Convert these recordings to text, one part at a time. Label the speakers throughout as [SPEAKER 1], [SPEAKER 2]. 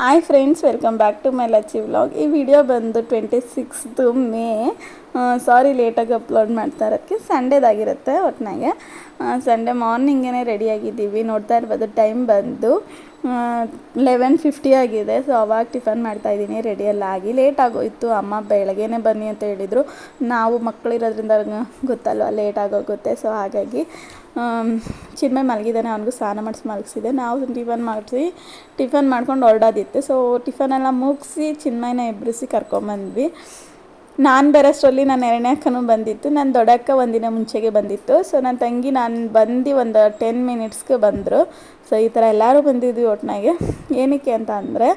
[SPEAKER 1] Hi friends welcome back to my Lachchi vlog ಈ video ಬಂದು twenty ಸಿಕ್ಸ್ದು May sorry ಲೇಟಾಗಿ ಅಪ್ಲೋಡ್ ಮಾಡ್ತಾ ಇರೋದಕ್ಕೆ ಸಂಡೇದಾಗಿರುತ್ತೆ ಒಟ್ಟಿನಾಗೆ ಸಂಡೇ ಮಾರ್ನಿಂಗೇ ರೆಡಿಯಾಗಿದ್ದೀವಿ ನೋಡ್ತಾ ಇರ್ಬೋದು ಟೈಮ್ ಬಂದು ಲೆವೆನ್ ಫಿಫ್ಟಿ ಆಗಿದೆ. ಸೊ ಅವಾಗ ಟಿಫನ್ ಮಾಡ್ತಾಯಿದ್ದೀನಿ ರೆಡಿಯೆಲ್ಲ ಆಗಿ. ಲೇಟ್ ಆಗೋಯ್ತು, ಅಮ್ಮ ಬೆಳಗ್ಗೆನೇ ಬನ್ನಿ ಅಂತ ಹೇಳಿದರು. ನಾವು ಮಕ್ಕಳಿರೋದ್ರಿಂದ ಗೊತ್ತಲ್ವ ಲೇಟ್ ಆಗೋಗುತ್ತೆ. ಸೊ ಹಾಗಾಗಿ ಚಿನ್ಮಯ್ ಮಲಗಿದ್ದಾನೆ, ಅವನಿಗೂ ಸ್ನಾನ ಮಾಡಿಸಿ ಮಲಗಿಸಿದೆ. ನಾವು ಟಿಫನ್ ಮಾಡಿಸಿ ಟಿಫನ್ ಮಾಡ್ಕೊಂಡು ಹೊರಡೋದಿತ್ತು. ಸೊ ಟಿಫನೆಲ್ಲ ಮುಗಿಸಿ ಚಿನ್ಮಯನ ಎಬ್ಬರಿಸಿ ಕರ್ಕೊಂಬಂದ್ವಿ. ನಾನು ಬರೋಷ್ಟರಲ್ಲಿ ನನ್ನ ಎರಡನೇ ಅಕ್ಕನೂ ಬಂದಿತ್ತು. ನನ್ನ ದೊಡ್ಡಕ್ಕ ಒಂದಿನ ಮುಂಚೆಗೆ ಬಂದಿತ್ತು. ಸೊ ನನ್ನ ತಂಗಿ, ನಾನು ಬಂದು ಒಂದು ಟೆನ್ ಮಿನಿಟ್ಸ್ಗೆ ಬಂದರು. ಸೊ ಈ ಥರ ಎಲ್ಲರೂ ಬಂದಿದ್ವಿ ಒಟ್ಟಿನಾಗೆ ಏನಕ್ಕೆ ಅಂತ ಅಂದರೆ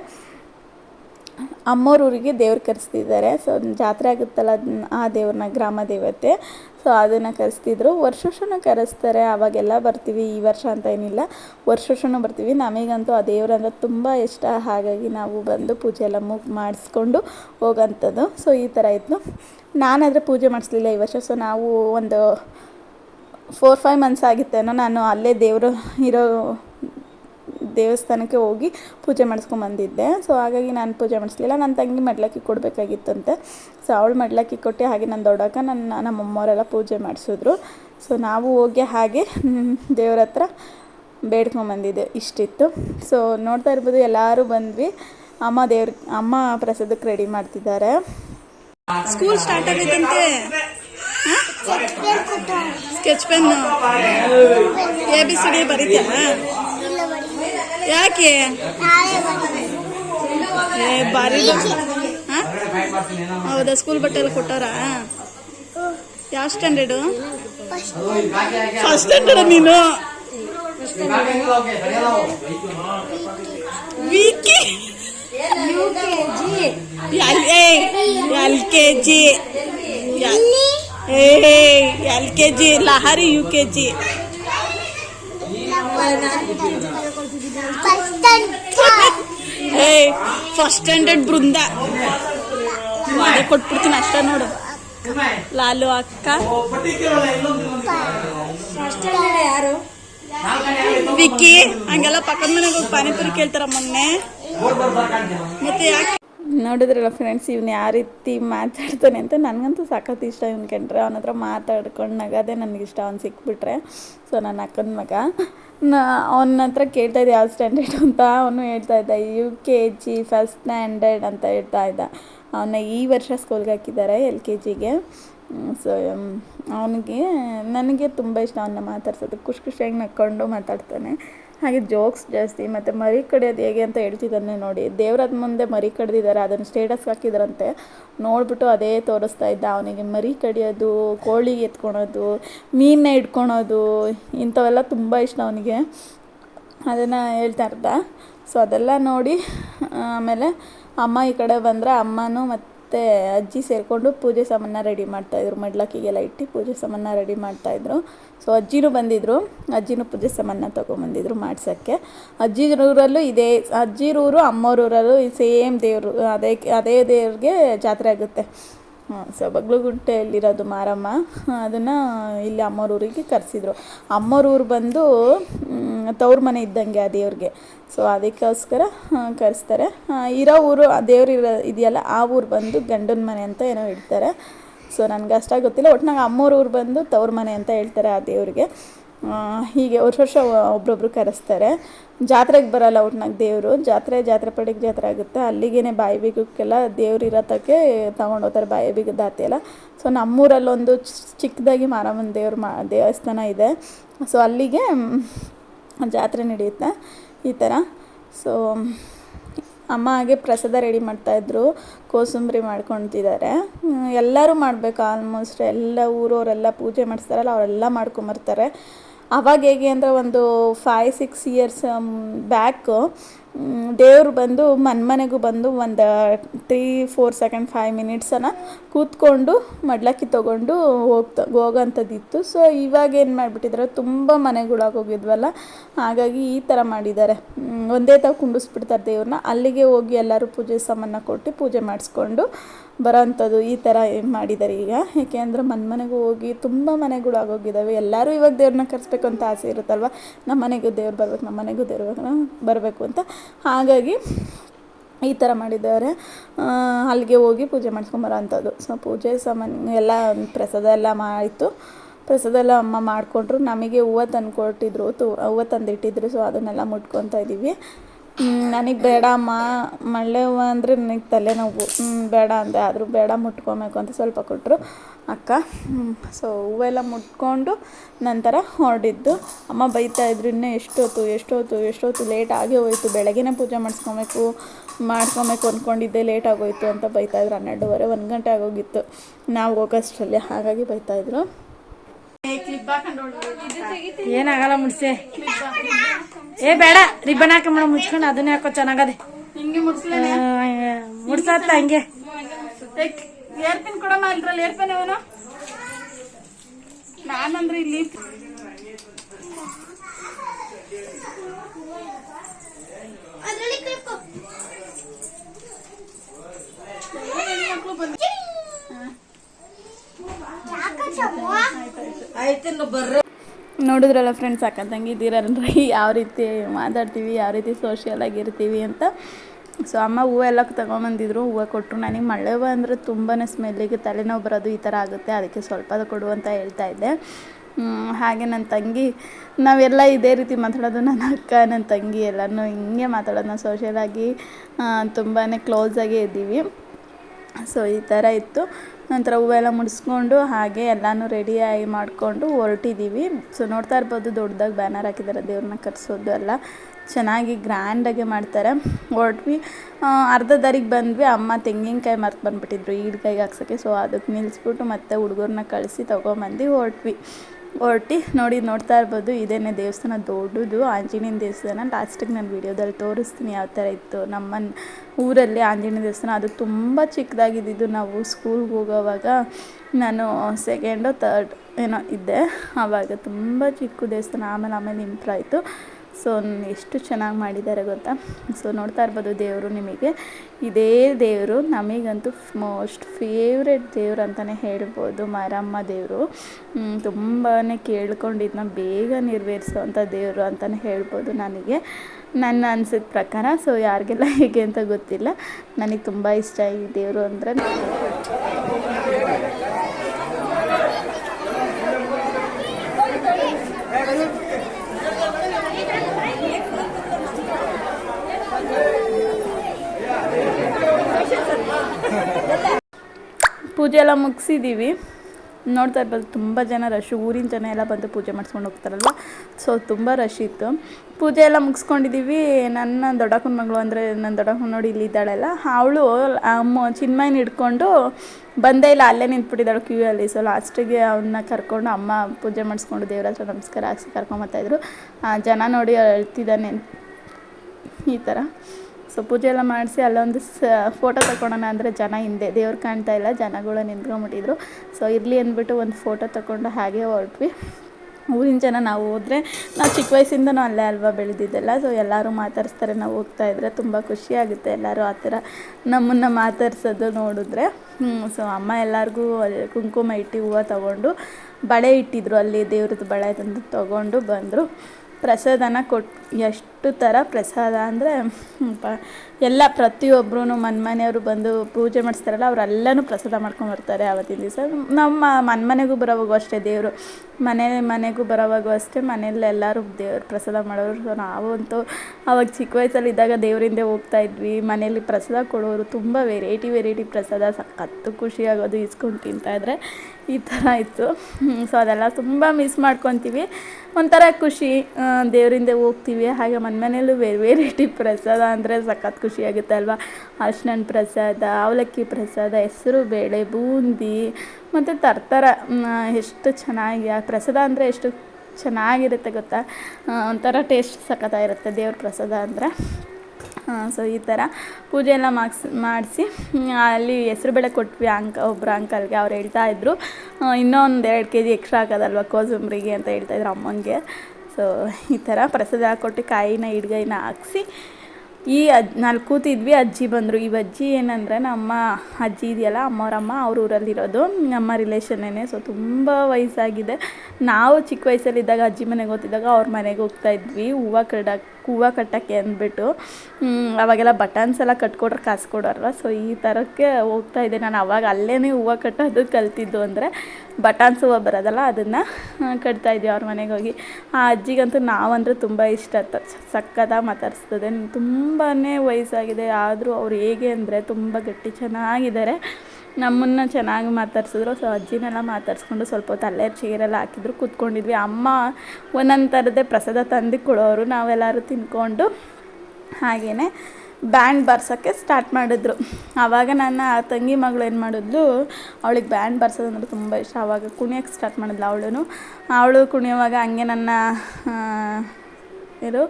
[SPEAKER 1] ಅಮ್ಮೋರ ಊರಿಗೆ ದೇವ್ರು ಕರೆಸ್ತಿದ್ದಾರೆ. ಸೊ ಜಾತ್ರೆ ಆಗುತ್ತಲ್ಲ, ಅದನ್ನ ಆ ದೇವ್ರನ್ನ ಗ್ರಾಮ ದೇವತೆ. ಸೊ ಅದನ್ನು ಕರೆಸ್ತಿದ್ರು. ವರ್ಷ ವರ್ಷನೂ ಕರೆಸ್ತಾರೆ. ಆವಾಗೆಲ್ಲ ಬರ್ತೀವಿ, ಈ ವರ್ಷ ಅಂತ ಏನಿಲ್ಲ. ವರ್ಷ ವರ್ಷನೂ ಬರ್ತೀವಿ. ನಮಗಂತೂ ಆ ದೇವ್ರಂದ್ರೆ ತುಂಬ ಇಷ್ಟ. ಹಾಗಾಗಿ ನಾವು ಬಂದು ಪೂಜೆ ಎಲ್ಲ ಮುಗಿ ಮಾಡಿಸ್ಕೊಂಡು ಹೋಗೋಂಥದ್ದು. ಸೊ ಈ ಥರ ಇತ್ತು. ನಾನಾದರೆ ಪೂಜೆ ಮಾಡಿಸ್ಲಿಲ್ಲ ಈ ವರ್ಷ. ಸೊ ನಾವು ಒಂದು ಫೋರ್ ಫೈವ್ ಮಂತ್ಸ್ ಆಗಿತ್ತೇನೋ, ನಾನು ಅಲ್ಲೇ ದೇವರು ಇರೋ ದೇವಸ್ಥಾನಕ್ಕೆ ಹೋಗಿ ಪೂಜೆ ಮಾಡಿಸ್ಕೊಂಬಂದಿದ್ದೆ ಸೊ ಹಾಗಾಗಿ ನಾನು ಪೂಜೆ ಮಾಡಿಸ್ಲಿಲ್ಲ. ನನ್ನ ತಂಗಿ ಮಡ್ಲಕ್ಕಿ ಕೊಡಬೇಕಾಗಿತ್ತಂತೆ. ಸೊ ಅವಳು ಮಡ್ಲಕ್ಕಿ ಕೊಟ್ಟು ಹಾಗೆ ನನ್ನ ದೊಡ್ಡಕ್ಕ ನನ್ನ ನಮ್ಮಮ್ಮವರೆಲ್ಲ ಪೂಜೆ ಮಾಡಿಸಿದ್ರು. ಸೊ ನಾವು ಹೋಗಿ ಹಾಗೆ ದೇವ್ರ ಹತ್ರ ಬೇಡ್ಕೊಂಬಂದಿದ್ದೆ ಇಷ್ಟಿತ್ತು. ಸೊ ನೋಡ್ತಾ ಇರ್ಬೋದು, ಎಲ್ಲರೂ ಬಂದ್ವಿ. ಅಮ್ಮ ದೇವ್ರ, ಅಮ್ಮ ಪ್ರಸಾದಕ್ಕೆ ರೆಡಿ ಮಾಡ್ತಿದ್ದಾರೆ. School start ಆಗೈತಂತೆ. Sketch pen A B C D ಬರೀತ್ಯಾ ಯಾಕೆ? ಏ ಬಾರಿ ಹಾ? ಹೌದಾ ಸ್ಕೂಲ್ ಬಟ್ಟೆ ಎಲ್ಲ ಕೊಟ್ಟಾರ ಯಾವ ಸ್ಟ್ಯಾಂಡರ್ಡು ಫಸ್ಟ್ ಸ್ಟ್ಯಾಂಡರ್ಡ್ ನೀನು? Vicky L K G L K G Lahari U K G ಏ ಫಸ್ಟ್ ಸ್ಟ್ಯಾಂಡರ್ಡ್ ಬೃಂದ ಅದೇ ಕೊಟ್ಬಿಡ್ತೀನಿ ಅಷ್ಟ ನೋಡು ಲಾಲು ಅಕ್ಕ
[SPEAKER 2] ಯಾರು
[SPEAKER 1] ವಿಕ್ಕಿ ಹಂಗೆಲ್ಲ ಪಕ್ಕದ ಮನೆಗೆ ಹೋಗಿ ಪಾನಿಪುರಿ ಕೇಳ್ತಾರ ಮೊನ್ನೆ ಮತ್ತೆ ಯಾಕೆ ನೋಡಿದ್ರಲ್ಲ ಫ್ರೆಂಡ್ಸ್ ಇವ್ನು ಯಾವ ರೀತಿ ಮಾತಾಡ್ತಾನೆ ಅಂತ ನನಗಂತೂ ಸಖತ್ ಇಷ್ಟ ಇವ್ನು ಕಂಡ್ರೆ. ಅವನ ಹತ್ರ ಮಾತಾಡ್ಕೊಂಡು ನಗದೇ ನನಗಿಷ್ಟ ಅವ್ನು ಸಿಕ್ಬಿಟ್ರೆ. ಸೊ ನನ್ನ ಅಕ್ಕನ ಮಗ. ನಾ, ಅವನ ಹತ್ರ ಕೇಳ್ತಾ ಯಾವ ಸ್ಟ್ಯಾಂಡರ್ಡ್ ಅಂತ. ಅವನು ಹೇಳ್ತಾ ಇದ್ದ U K G first standard ಅಂತ ಹೇಳ್ತಾ ಇದ್ದ. ಅವನ್ನ ಈ ವರ್ಷ ಸ್ಕೂಲ್ಗೆ ಹಾಕಿದ್ದಾರೆ ಎಲ್ ಕೆ ಜಿಗೆ ಸೊ ಅವನಿಗೆ, ನನಗೆ ತುಂಬ ಇಷ್ಟ ಅವನ್ನ ಮಾತಾಡ್ಸೋದು. ಖುಷಿ ಖುಷಿಯಾಗಿ ನಕ್ಕೊಂಡು ಮಾತಾಡ್ತಾನೆ. ಹಾಗೆ ಜೋಕ್ಸ್ ಜಾಸ್ತಿ, ಮತ್ತು ಮರಿ ಕಡಿಯೋದು ಹೇಗೆ ಅಂತ ಹೇಳ್ತಿದ್ದಾನೆ ನೋಡಿ. ದೇವ್ರದ ಮುಂದೆ ಮರಿ ಕಡ್ದಿದ್ದಾರೆ ಅದನ್ನು ಸ್ಟೇಟಸ್ ಹಾಕಿದ್ರಂತೆ. ನೋಡ್ಬಿಟ್ಟು ಅದೇ ತೋರಿಸ್ತಾ ಇದ್ದ ಅವನಿಗೆ, ಮರಿ ಕಡಿಯೋದು, ಕೋಳಿ ಎತ್ಕೊಳೋದು, ಮೀನನ್ನ ಇಟ್ಕೊಳೋದು ಇಂಥವೆಲ್ಲ ತುಂಬ ಇಷ್ಟ ಅವನಿಗೆ. ಅದನ್ನು ಹೇಳ್ತಾ ಇರ್ದ ಸೊ ಅದೆಲ್ಲ ನೋಡಿ, ಆಮೇಲೆ ಅಮ್ಮ ಈ ಕಡೆ ಬಂದರೆ ಅಮ್ಮನೂ ಮತ್ತು ಅಜ್ಜಿ ಸೇರಿಕೊಂಡು ಪೂಜೆ ಸಾಮಾನ ರೆಡಿ ಮಾಡ್ತಾಯಿದ್ರು ಮಡ್ಲಕ್ಕಿಗೆಲ್ಲ ಇಟ್ಟು ಪೂಜೆ ಸಾಮಾನ ರೆಡಿ ಮಾಡ್ತಾಯಿದ್ರು ಸೊ ಅಜ್ಜಿನೂ ಬಂದಿದ್ದರು ಅಜ್ಜಿನೂ ಪೂಜೆ ಸಾಮಾನ ತೊಗೊಂಬಂದಿದ್ರು ಮಾಡ್ಸೋಕ್ಕೆ. ಅಜ್ಜಿರೂರಲ್ಲೂ ಇದೇ, ಅಜ್ಜಿರೂರು ಅಮ್ಮೋರೂರಲ್ಲೂ ಸೇಮ್ ದೇವರು, ಅದೇ ಅದೇ ದೇವ್ರಿಗೆ ಜಾತ್ರೆ ಆಗುತ್ತೆ. ಹಾಂ ಸೊ ಬಗ್ಲುಗುಂಟೆಯಲ್ಲಿರೋದು ಮಾರಮ್ಮ. ಅದನ್ನು ಇಲ್ಲಿ ಅಮ್ಮೋರೂರಿಗೆ ಕರೆಸಿದ್ರು. ಅಮ್ಮೋರೂರು ಬಂದು ಮ್, ತವ್ರ ಮನೆ ಇದ್ದಂಗೆ ಆ ದೇವ್ರಿಗೆ. ಸೊ ಅದಕ್ಕೋಸ್ಕರ ಕರೆಸ್ತಾರೆ. ಇರೋ ಊರು ಆ ದೇವ್ರು ಇರೋ ಇದೆಯಲ್ಲ ಆ ಊರು ಬಂದು ಗಂಡನ ಮನೆ ಅಂತ ಏನೋ ಇಡ್ತಾರೆ ಸೊ ನನಗೆ ಅಷ್ಟಾಗಿ ಗೊತ್ತಿಲ್ಲ ಒಟ್ನಾಗ ಅಮ್ಮೋರ ಊರು ಬಂದು ತವ್ರ ಮನೆ ಅಂತ ಹೇಳ್ತಾರೆ ಆ ದೇವ್ರಿಗೆ. ಹೀಗೆ ವರ್ಷ ವರ್ಷ ಒಬ್ಬೊಬ್ರು ಕರೆಸ್ತಾರೆ. ಜಾತ್ರೆಗೆ ಬರಲ್ಲ ಒಟ್ನಾಗ ದೇವರು. ಜಾತ್ರೆ ಜಾತ್ರೆ ಪಡೆಗೆ ಜಾತ್ರೆ ಆಗುತ್ತೆ. ಅಲ್ಲಿಗೇ ಬಾಯಿ ಬೀಗಕ್ಕೆಲ್ಲ ದೇವ್ರು ಇರೋತಕ್ಕೆ ತೊಗೊಂಡೋಗ್ತಾರೆ ಬಾಯಿ ಬೀಗದ ದಾತಿ ಎಲ್ಲ. ಸೊ ನಮ್ಮೂರಲ್ಲೊಂದು ಚಿಕ್ಕದಾಗಿ ಮಾರಮ್ಮನ ದೇವ್ರ ಮಾ ದೇವಸ್ಥಾನ ಇದೆ. ಸೊ ಅಲ್ಲಿಗೆ ಜಾತ್ರೆ ನಡೆಯುತ್ತೆ ಈ ಥರ ಸೊ, ಅಮ್ಮ ಹಾಗೆ ಪ್ರಸಾದ ರೆಡಿ ಮಾಡ್ತಾಯಿದ್ರು ಕೋಸಂಬರಿ ಮಾಡ್ಕೊತಿದ್ದಾರೆ. ಎಲ್ಲರೂ ಮಾಡಬೇಕು. ಆಲ್ಮೋಸ್ಟ್ ಎಲ್ಲ ಊರವರೆಲ್ಲ ಪೂಜೆ ಮಾಡಿಸ್ತಾರಲ್ಲ, ಅವರೆಲ್ಲ ಮಾಡ್ಕೊಂಬರ್ತಾರೆ. ಅವಾಗ ಹೇಗೆ ಅಂದರೆ ಒಂದು ಫೈವ್ ಸಿಕ್ಸ್ ಇಯರ್ಸ್ ಬ್ಯಾಕು ದೇವರು ಬಂದು ಮನೆ ಮನೆಗೂ ಬಂದು ಒಂದು ತ್ರೀ ಫೋರ್ ಸೆಕೆಂಡ್ ಫೈವ್ ಮಿನಿಟ್ಸನ್ನು ಕೂತ್ಕೊಂಡು ಮಡ್ಲಕ್ಕಿ ತೊಗೊಂಡು ಹೋಗ್ತಾ, ಹೋಗೋಂಥದ್ದಿತ್ತು. ಸೊ ಇವಾಗ ಏನು ಮಾಡಿಬಿಟ್ಟಿದ್ದಾರೆ ತುಂಬ ಮನೆಗಳಾಗೋಗಿದ್ವಲ್ಲ ಹಾಗಾಗಿ ಈ ಥರ ಮಾಡಿದ್ದಾರೆ. ಒಂದೇ ತಾವು ಕುಂಡಿಸ್ಬಿಡ್ತಾರೆ ದೇವ್ರನ್ನ. ಅಲ್ಲಿಗೆ ಹೋಗಿ ಎಲ್ಲರೂ ಪೂಜೆ ಸಾಮಾನ ಕೊಟ್ಟು ಪೂಜೆ ಮಾಡಿಸ್ಕೊಂಡು ಬರೋವಂಥದ್ದು ಈ ಥರ ಮಾಡಿದ್ದಾರೆ ಈಗ? ಏಕೆಂದರೆ ಮನೆ ಮನೆಗೂ ಹೋಗಿ ತುಂಬ ಮನೆಗಳು ಆಗೋಗಿದ್ದಾವೆ. ಎಲ್ಲರೂ ಇವಾಗ ದೇವ್ರನ್ನ ಕರೆಸ್ಬೇಕು ಅಂತ ಆಸೆ ಇರುತ್ತಲ್ವ? ನಮ್ಮ ಮನೆಗೂ ದೇವ್ರು ಬರ್ಬೇಕು ನಮ್ಮ ಮನೆಗೂ ದೇವ್ರು ಬರಬೇಕು ಅಂತ. ಹಾಗಾಗಿ ಈ ಥರ ಮಾಡಿದ್ದಾರೆ. ಅಲ್ಲಿಗೆ ಹೋಗಿ ಪೂಜೆ ಮಾಡ್ಕೊಂಬರೋ ಅಂಥದ್ದು ಸೊ, ಪೂಜೆ ಸಾಮಾನು ಎಲ್ಲ ಪ್ರಸಾದ ಎಲ್ಲ ಆಯಿತು. ಪ್ರಸಾದ ಎಲ್ಲ ಅಮ್ಮ ಮಾಡಿಕೊಂಡ್ರು. ನಮಗೆ ಹೂವು ತಂದು ಕೊಟ್ಟಿದ್ರು ತು ಹೂವು ತಂದಿಟ್ಟಿದ್ರು. ಸೊ, ಅದನ್ನೆಲ್ಲ ಮುಟ್ಕೊತಾ ಇದ್ದೀವಿ. ನನಗೆ ಬೇಡ ಅಮ್ಮ. ಮಳ್ಳೆ ಹೂವು ಅಂದರೆ ನನಗೆ ತಲೆನೋವು. ಬೇಡ ಅಂದೆ. ಆದರೂ ಬೇಡ ಮುಟ್ಕೊಬೇಕು ಅಂತ ಸ್ವಲ್ಪ ಕೊಟ್ಟರು ಅಕ್ಕ. ಸೊ ಹೂವೆಲ್ಲ ಮುಟ್ಕೊಂಡು ನಂತರ ಹೊರಡಿದ್ದು. ಅಮ್ಮ ಬೈತಾ ಇದ್ರು, ಇನ್ನೂ ಎಷ್ಟೊತ್ತು ಎಷ್ಟೊತ್ತು ಎಷ್ಟೊತ್ತು ಲೇಟ್ ಆಗೇ ಹೋಯ್ತು. ಬೆಳಗ್ಗೆನೇ ಪೂಜೆ ಮಾಡಿಸ್ಕೊಬೇಕು ಮಾಡ್ಕೊಬೇಕು ಅಂದ್ಕೊಂಡಿದ್ದೆ ಲೇಟ್ ಆಗೋಯ್ತು ಅಂತ ಬೈತಾಯಿದ್ರು ಹನ್ನೆರಡುವರೆ, ಒಂದು ಗಂಟೆ ಆಗೋಗಿತ್ತು. ನಾವು ಹೋಗೋಷ್ಟರಲ್ಲಿ ಹಾಗಾಗಿ ಬೈತಾಯಿದ್ರು
[SPEAKER 2] ಏನಾಗಲ್ಲ ಮುಡ್ಸೆ. ಏ ಬೇಡ ರಿಬ್ಬನ್ ಹಾಕಿ ಮೇಡಮ್ ಮುಚ್ಕೊಂಡು ಅದನ್ನೇ ಹಾಕೋ ಚೆನ್ನಾಗದೆ.
[SPEAKER 1] ಹಿಂಗೆ ಮುಡ್ಸ್ಲೇ
[SPEAKER 2] ಮುಡ್ಸತ್ತ ಹಂಗೆ.
[SPEAKER 1] ಏರ್ಪಿನ್ ಕೊಡಮ್ಮ ಅಲ್ರಲ್ಲಿ ಏರ್ಪಿನ್ ಅವನು? ನಾನಂದ್ರೆ ಇಲ್ಲಿ ನೋಡಿದ್ರಲ್ಲ ಫ್ರೆಂಡ್ಸ್ ಅಕ್ಕಂದಂಗೆ ಇದ್ದೀರಲ್ರಿ. ಯಾವ ರೀತಿ ಮಾತಾಡ್ತೀವಿ, ಯಾವ ರೀತಿ ಸೋಷಿಯಲ್ ಆಗಿರ್ತೀವಿ ಅಂತ. ಸೊ ಅಮ್ಮ ಹೂವೆಲ್ಲ ತಗೊಂಬಂದಿದ್ರು. ಹೂವು ಕೊಟ್ಟರು ನನಗೆ ಮಳೆ ಹೂವು ಅಂದರೆ ತುಂಬಾ ಸ್ಮೆಲ್ಲಿಗೆ ತಲೆನೋವು ಬರೋದು ಈ ಥರ ಆಗುತ್ತೆ. ಅದಕ್ಕೆ ಸ್ವಲ್ಪ ಕೊಡು ಅಂತ ಹೇಳ್ತಾ ಇದ್ದೆ. ಹಾಗೆ ನನ್ನ ತಂಗಿ, ನಾವೆಲ್ಲ ಇದೇ ರೀತಿ ಮಾತಾಡೋದು. ನನ್ನ ಅಕ್ಕ, ನನ್ನ ತಂಗಿ ಎಲ್ಲನೂ ಹಿಂಗೆ ಮಾತಾಡೋದು. ನಾವು ಸೋಷಿಯಲಾಗಿ ತುಂಬಾ ಕ್ಲೋಸಾಗೇ ಇದ್ದೀವಿ. ಸೊ ಈ ಥರ ಇತ್ತು. ನಂತರ ಹೂವೆಲ್ಲ ಮುಡಿಸ್ಕೊಂಡು ಹಾಗೆ ಎಲ್ಲನೂ ರೆಡಿಯಾಗಿ ಮಾಡಿಕೊಂಡು ಹೊರಟಿದ್ದೀವಿ ಸೊ ನೋಡ್ತಾ ಇರ್ಬೋದು ದೊಡ್ಡದಾಗಿ ಬ್ಯಾನರ್ ಹಾಕಿದ್ದಾರೆ ದೇವ್ರನ್ನ ಕರೆಸೋದು ಎಲ್ಲ. ಚೆನ್ನಾಗಿ ಗ್ರ್ಯಾಂಡಾಗೆ ಮಾಡ್ತಾರೆ. ಹೊರಟ್ವಿ ಅರ್ಧ ದಾರಿಗೆ ಬಂದ್ವಿ, ಅಮ್ಮ ತೆಂಗಿನಕಾಯಿ ಮರ್ತು ಬಂದುಬಿಟ್ಟಿದ್ರು, ಈಡ್ಕಾಯಿಗೆ ಹಾಕ್ಸೋಕ್ಕೆ. ಸೊ ಅದಕ್ಕೆ ನಿಲ್ಲಿಸ್ಬಿಟ್ಟು ಮತ್ತೆ ಹುಡುಗರನ್ನ ಕಳಿಸಿ ತೊಗೊಂಬಂದು ಹೊರಟ್ವಿ ಹೊರಟಿ ನೋಡಿ ನೋಡ್ತಾ ಇರ್ಬೋದು. ಇದೇನೆ ದೇವಸ್ಥಾನ ದೊಡ್ಡದು. ಆಂಜನೇಯನ ದೇವಸ್ಥಾನ. ಲಾಸ್ಟಿಗೆ ನಾನು ವಿಡಿಯೋದಲ್ಲಿ ತೋರಿಸ್ತೀನಿ ಯಾವ ಥರ ಇತ್ತು. ನಮ್ಮ ಊರಲ್ಲಿ ಆಂಜನೇಯ ದೇವಸ್ಥಾನ ಅದು ತುಂಬ ಚಿಕ್ಕದಾಗಿದ್ದು ನಾವು ಸ್ಕೂಲ್ಗೆ ಹೋಗೋವಾಗ ನಾನು ಸೆಕೆಂಡು ತರ್ಡ್ ಏನೋ ಇದ್ದೆ. ಆವಾಗ ತುಂಬ ಚಿಕ್ಕ ದೇವಸ್ಥಾನ. ಆಮೇಲೆ ಆಮೇಲೆ ಇಂಪ್ರೂವ್ ಆಯಿತು ಸೊ, ಎಷ್ಟು ಚೆನ್ನಾಗಿ ಮಾಡಿದ್ದಾರೆ ಗೊತ್ತಾ? ಸೊ, ನೋಡ್ತಾ ಇರ್ಬೋದು ದೇವರು ನಿಮಗೆ. ಇದೇ ದೇವರು, ನಮಗಂತೂ ಮೋಸ್ಟ್ ಫೇವ್ರೆಟ್ ದೇವ್ರು ಅಂತಲೇ ಹೇಳ್ಬೋದು ಮಾರಮ್ಮ ದೇವರು. ತುಂಬಾ ಕೇಳ್ಕೊಂಡಿದ್ದನ್ನ ಬೇಗ ನೆರವೇರಿಸೋವಂಥ ದೇವರು ಅಂತಲೇ ಹೇಳ್ಬೋದು ನನಗೆ. ನನ್ನ ಅನ್ಸಿದ ಪ್ರಕಾರ, ಸೊ, ಯಾರಿಗೆಲ್ಲ ಹೇಗೆ ಅಂತ ಗೊತ್ತಿಲ್ಲ. ನನಗೆ ತುಂಬ ಇಷ್ಟ ಈ ದೇವರು ಅಂದರೆ ಪೂಜೆ ಎಲ್ಲ ಮುಗಿಸಿದ್ದೀವಿ ನೋಡ್ತಾ ಇರ್ಬೋದು, ತುಂಬ ಜನ ರಶ್ ಊರಿನ ಜನ ಎಲ್ಲ ಬಂದು ಪೂಜೆ ಮಾಡಿಸ್ಕೊಂಡು ಹೋಗ್ತಾರಲ್ವ? ಸೊ ತುಂಬ ರಶ್ ಇತ್ತು. ಪೂಜೆ ಎಲ್ಲ ಮುಗಿಸ್ಕೊಂಡಿದ್ದೀವಿ ನನ್ನ ದೊಡ್ಡಕ್ಕನ ಮಗಳು ಅಂದರೆ ನನ್ನ ದೊಡ್ಡಕ್ಕನ ನೋಡಿ ಇಲ್ಲಿ ಇದ್ದಾಳೆಲ್ಲ ಅವಳು ಅಮ್ಮ ಚಿನ್ಮಯನ ಹಿಡ್ಕೊಂಡು ಬಂದೇ ಇಲ್ಲ, ಅಲ್ಲೇ ನಿಂತ್ಬಿಟ್ಟಿದ್ದಾಳು ಕ್ಯೂ ಅಲ್ಲಿ. ಸೊ ಲಾಸ್ಟಿಗೆ ಅವನ್ನ ಕರ್ಕೊಂಡು ಅಮ್ಮ ಪೂಜೆ ಮಾಡಿಸ್ಕೊಂಡು ದೇವ್ರ ಹತ್ರ ನಮಸ್ಕಾರ ಹಾಕ್ಸಿ ಕರ್ಕೊಂಬತ್ತಾಯಿದ್ರು ಜನ ನೋಡಿ ಅಳ್ತಿದ್ದಾನೆ ಈ ಥರ ಸೊ ಪೂಜೆ ಎಲ್ಲ ಮಾಡಿಸಿ ಅಲ್ಲೊಂದು ಸ ಫೋಟೋ ತಗೊಳ್ಳೋಣ ಅಂದರೆ ಜನ ಹಿಂದೆ, ದೇವ್ರು ಕಾಣ್ತಾ ಇಲ್ಲ, ಜನಗಳು ನಿಂತ್ಕೊಂಬಿಟ್ಟಿದ್ರು. ಸೊ ಇರಲಿ ಅಂದ್ಬಿಟ್ಟು ಒಂದು ಫೋಟೋ ತಗೊಂಡು ಹಾಗೆ ಹೊರಟ್ವಿ. ಊರಿನ ಜನ ನಾವು ಹೋದರೆ, ನಾವು ಚಿಕ್ಕ ವಯಸ್ಸಿಂದನೂ ಅಲ್ಲೇ ಅಲ್ವಾ ಬೆಳೆದಿದ್ದೆಲ್ಲ, ಸೊ ಎಲ್ಲರೂ ಮಾತಾಡಿಸ್ತಾರೆ, ನಾವು ಹೋಗ್ತಾ ಇದ್ರೆ ತುಂಬ ಖುಷಿ ಆಗುತ್ತೆ ಎಲ್ಲರೂ ಆ ಥರ ನಮ್ಮನ್ನು ಮಾತಾಡ್ಸೋದು ನೋಡಿದ್ರೆ. ಸೊ ಅಮ್ಮ ಎಲ್ಲರಿಗೂ ಕುಂಕುಮ ಇಟ್ಟು ಹೂವು ತಗೊಂಡು ಬಳೆ ಇಟ್ಟಿದ್ರು, ಅಲ್ಲಿ ದೇವ್ರದ್ದು ಬಳೆ ತಂದು ತೊಗೊಂಡು ಬಂದರು. ಪ್ರಸಾದನ ಕೊಟ್ಟು ಎಷ್ಟು ಥರ ಪ್ರಸಾದ ಅಂದರೆ ಎಲ್ಲ ಪ್ರತಿಯೊಬ್ಬರೂ ಮನೆಮನೆಯವರು ಬಂದು ಪೂಜೆ ಮಾಡಿಸ್ತಾರಲ್ಲ, ಅವರೆಲ್ಲನೂ ಪ್ರಸಾದ ಮಾಡ್ಕೊಂಡು ಬರ್ತಾರೆ ಆವತ್ತಿನ ದಿವಸ. ನಮ್ಮ ಮನೆಮನೆಗೂ ಬರೋವಾಗೂ ಅಷ್ಟೇ ದೇವರು. ಮನೆ, ಮನೆಗೂ ಬರೋವಾಗೂ ಅಷ್ಟೇ ಮನೆಯಲ್ಲೆಲ್ಲರೂ ಎಲ್ಲರೂ ದೇವ್ರ ಪ್ರಸಾದ ಮಾಡೋರು. ಸೊ, ನಾವಂತೂ ಅವಾಗ ಚಿಕ್ಕ ವಯಸ್ಸಲ್ಲಿ ಇದ್ದಾಗ ದೇವರಿಂದ ಹೋಗ್ತಾ ಇದ್ವಿ. ಮನೆಯಲ್ಲಿ ಪ್ರಸಾದ ಕೊಡೋರು ತುಂಬ ವೆರೈಟಿ ವೆರೈಟಿ ಪ್ರಸಾದ. ಸಖತ್ತು ಖುಷಿಯಾಗೋದು ಇಸ್ಕೊಂಡು ತಿಂತಾಯಿದ್ರೆ ಈ ಥರ ಇತ್ತು. ಸೊ ಅದೆಲ್ಲ ತುಂಬ ಮಿಸ್ ಮಾಡ್ಕೊತೀವಿ. ಒಂಥರ ಖುಷಿ ದೇವರಿಂದ ಹೋಗ್ತೀವಿ. ಹಾಗೆ ಮನೆ ಮನೆಯಲ್ಲೂ ಬೇರೆ ವೆರೈಟಿ ಪ್ರಸಾದ ಅಂದರೆ ಸಖತ್ ಖುಷಿ ಆಗುತ್ತೆ ಅಲ್ವಾ? ಅರ್ಶಿನ ಪ್ರಸಾದ, ಅವಲಕ್ಕಿ ಪ್ರಸಾದ, ಹೆಸರು ಬೇಳೆ, ಬೂಂದಿ, ಮತ್ತು ತರ್ತಾರ. ಎಷ್ಟು ಚೆನ್ನಾಗಿ, ಆ ಪ್ರಸಾದ ಅಂದರೆ ಎಷ್ಟು ಚೆನ್ನಾಗಿರುತ್ತೆ ಗೊತ್ತಾ? ಒಂಥರ ಟೇಸ್ಟ್ ಸಖತ್ತಾಗಿರುತ್ತೆ ದೇವ್ರ ಪ್ರಸಾದ ಅಂದರೆ. ಸೊ ಈ ಥರ ಪೂಜೆ ಎಲ್ಲ ಮಾಡಿಸ್ ಮಾಡಿಸಿ ಅಲ್ಲಿ ಹೆಸರು ಬೇಳೆ ಕೊಟ್ವಿ ಅಂಕ ಒಬ್ಬರು ಅಂಕಲ್ಗೆ ಅವ್ರು ಹೇಳ್ತಾ ಇದ್ರು. ಆ, ಇನ್ನೊಂದು ಎರಡು ಕೆ ಜಿ ಎಕ್ಸ್ಟ್ರಾ ಹಾಕೋದಲ್ವ ಕೋಸಂಬರಿಗೆ ಅಂತ ಹೇಳ್ತಾಯಿದ್ರು ಅಮ್ಮನಿಗೆ. ಸೊ ಈ ಥರ ಪ್ರಸಾದ ಕೊಟ್ಟು ಕಾಯಿನ ಹಿಡ್ಗೈನ ಹಾಕ್ಸಿ ಈ ಅಜ್ ನಾಲ್ಕು ಕೂತಿದ್ವಿ ಅಜ್ಜಿ ಬಂದರು. ಈ ಅಜ್ಜಿ ಏನಂದರೆ ನಮ್ಮ ಅಜ್ಜಿ ಇದೆಯಲ್ಲ ಅಮ್ಮವ್ರಮ್ಮ ಅವ್ರ ಊರಲ್ಲಿರೋದು ನಮ್ಮ ರಿಲೇಷನ್ನೇ ಸೊ ತುಂಬ ವಯಸ್ಸಾಗಿದೆ. ನಾವು ಚಿಕ್ಕ ವಯಸ್ಸಲ್ಲಿದ್ದಾಗ ಅಜ್ಜಿ ಮನೆಗೆ ಹೋಗ್ತಿದ್ದಾಗ ಅವ್ರ ಮನೆಗೆ ಹೋಗ್ತಾ ಇದ್ವಿ. ಹೂವು ಕಡಕ್ಕೆ ಹೂವು ಕಟ್ಟೋಕ್ಕೆ ಅಂದ್ಬಿಟ್ಟು ಅವಾಗೆಲ್ಲ ಬಟನ್ಸ್ ಎಲ್ಲ ಕಟ್ಕೊಡ್ರೆ, ಕಾಸು ಕೊಡೋರಲ್ಲ ಸೊ ಈ ಥರಕ್ಕೆ ಹೋಗ್ತಾ ಇದ್ದೆ ನಾನು. ಅವಾಗ ಅಲ್ಲೇ ಹೂವು ಕಟ್ಟೋದು ಕಲ್ತಿದ್ದು ಅಂದರೆ ಬಟನ್ಸ್ ಹೂವು ಬರೋದಲ್ಲ, ಅದನ್ನು ಕಟ್ತಾ ಅವ್ರ ಮನೆಗೆ ಹೋಗಿ. ಆ ಅಜ್ಜಿಗಂತೂ ನಾವಂದ್ರೆ ತುಂಬ ಇಷ್ಟ ಸಕ್ಕತ್ತಾಗಿ ಮಾತಾಡಿಸ್ತದೆ ತುಂಬಾ ವಯಸ್ಸಾಗಿದೆ. ಆದರೂ ಅವ್ರು ಹೇಗೆ ಅಂದರೆ ತುಂಬ ಗಟ್ಟಿ ಚೆನ್ನಾಗಿದ್ದಾರೆ. ನಮ್ಮನ್ನು ಚೆನ್ನಾಗಿ ಮಾತಾಡ್ಸಿದ್ರು. ಸೊ ಅಜ್ಜಿನೆಲ್ಲ ಮಾತಾಡ್ಸ್ಕೊಂಡು ಸ್ವಲ್ಪ ಹೊತ್ತು ಅಲ್ಲೇ ಚೇರೆಲ್ಲ ಹಾಕಿದ್ರು. ಕೂತ್ಕೊಂಡಿದ್ವಿ. ಅಮ್ಮ ಒಂದೊಂದು ಥರದ್ದೇ ಪ್ರಸಾದ ತಂದು ಕೊಡೋರು. ನಾವೆಲ್ಲರೂ ತಿನ್ಕೊಂಡು ಹಾಗೆಯೇ ಬ್ಯಾಂಡ್ ಬರ್ಸೋಕ್ಕೆ ಸ್ಟಾರ್ಟ್ ಮಾಡಿದ್ರು. ಆವಾಗ ನನ್ನ ತಂಗಿ ಮಗಳು ಏನು ಮಾಡಿದ್ಲು, ಅವಳಿಗೆ ಬ್ಯಾಂಡ್ ಬರ್ಸೋದಂದ್ರೆ ತುಂಬ ಇಷ್ಟ. ಆವಾಗ ಕುಣಿಯೋಕ್ಕೆ ಸ್ಟಾರ್ಟ್ ಮಾಡಿದ್ಲು ಅವಳು ಅವಳು ಕುಣಿಯುವಾಗ ಹಂಗೆ ನನ್ನ ಇದು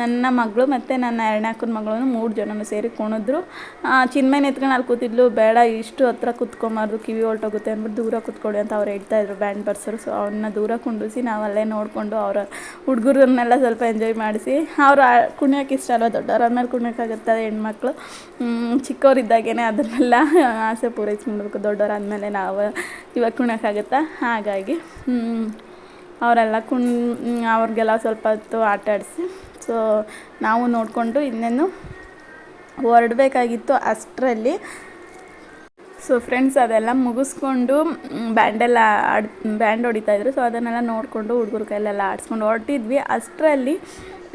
[SPEAKER 1] ನನ್ನ ಮಗಳು ಮತ್ತು ನನ್ನ ಎರಡನೇ ಅಕ್ಕನ ಮಗಳು ಮೂರು ಜನನು ಸೇರಿ ಕುಣಿದ್ರು. ಚಿನ್ಮಯನ ಎತ್ಕೊಂಡು ಅಲ್ಲಿ ಕೂತಿದ್ಲು, ಬೇಡ, ಇಷ್ಟು ಹತ್ರ ಕುತ್ಕೊಂಬಾರ್ದು, ಕಿವಿ ಹೊರ್ಟೋಗುತ್ತೆ ಅಂದ್ಬಿಟ್ಟು ದೂರ ಕುತ್ಕೊಳ್ಳಿ ಅಂತ ಅವ್ರು ಹೇಳ್ತಾ ಇದ್ರು ಬ್ಯಾಂಡ್ ಬರ್ಸರು. ಸೊ ಅವನ್ನ ದೂರ ಕುಂಡಿಸಿ ನಾವು ಅಲ್ಲೇ ನೋಡಿಕೊಂಡು ಅವರ ಹುಡುಗರನ್ನೆಲ್ಲ ಸ್ವಲ್ಪ ಎಂಜಾಯ್ ಮಾಡಿಸಿ. ಅವರು ಕುಣಿಯೋಕೆ ಇಷ್ಟ ಅಲ್ವ? ದೊಡ್ಡವ್ರ ಆದ್ಮೇಲೆ ಕುಣಿಯೋಕ್ಕಾಗುತ್ತೆ ಹೆಣ್ಮಕ್ಳು? ಚಿಕ್ಕವರಿದ್ದಾಗೇ ಅದನ್ನೆಲ್ಲ ಆಸೆ ಪೂರೈಸ್ಕೊಳ್ಬೇಕು ಆದಮೇಲೆ ನಾವು ಇವಾಗ ಕುಣಿಯೋಕ್ಕಾಗುತ್ತಾ? ಹಾಗಾಗಿ ಅವರೆಲ್ಲ ಕುಣ್, ಅವ್ರಿಗೆಲ್ಲ ಸ್ವಲ್ಪ ಹೊತ್ತು ಆಟ ಆಡಿಸಿ ಸೊ ನಾವು ನೋಡಿಕೊಂಡು ಇನ್ನೇನು ಹೊರಡಬೇಕಾಗಿತ್ತು ಅಷ್ಟರಲ್ಲಿ. ಸೊ ಫ್ರೆಂಡ್ಸ್, ಅದೆಲ್ಲ ಮುಗಿಸ್ಕೊಂಡು ಬ್ಯಾಂಡೆಲ್ಲ ಆಡ್, ಬ್ಯಾಂಡ್ ಹೊಡಿತಾಯಿದ್ರು ಸೊ ಅದನ್ನೆಲ್ಲ ನೋಡಿಕೊಂಡು ಹುಡುಗರ ಕೈಲೆಲ್ಲ ಆಡಿಸ್ಕೊಂಡು ಹೊರಟಿದ್ವಿ. ಅಷ್ಟರಲ್ಲಿ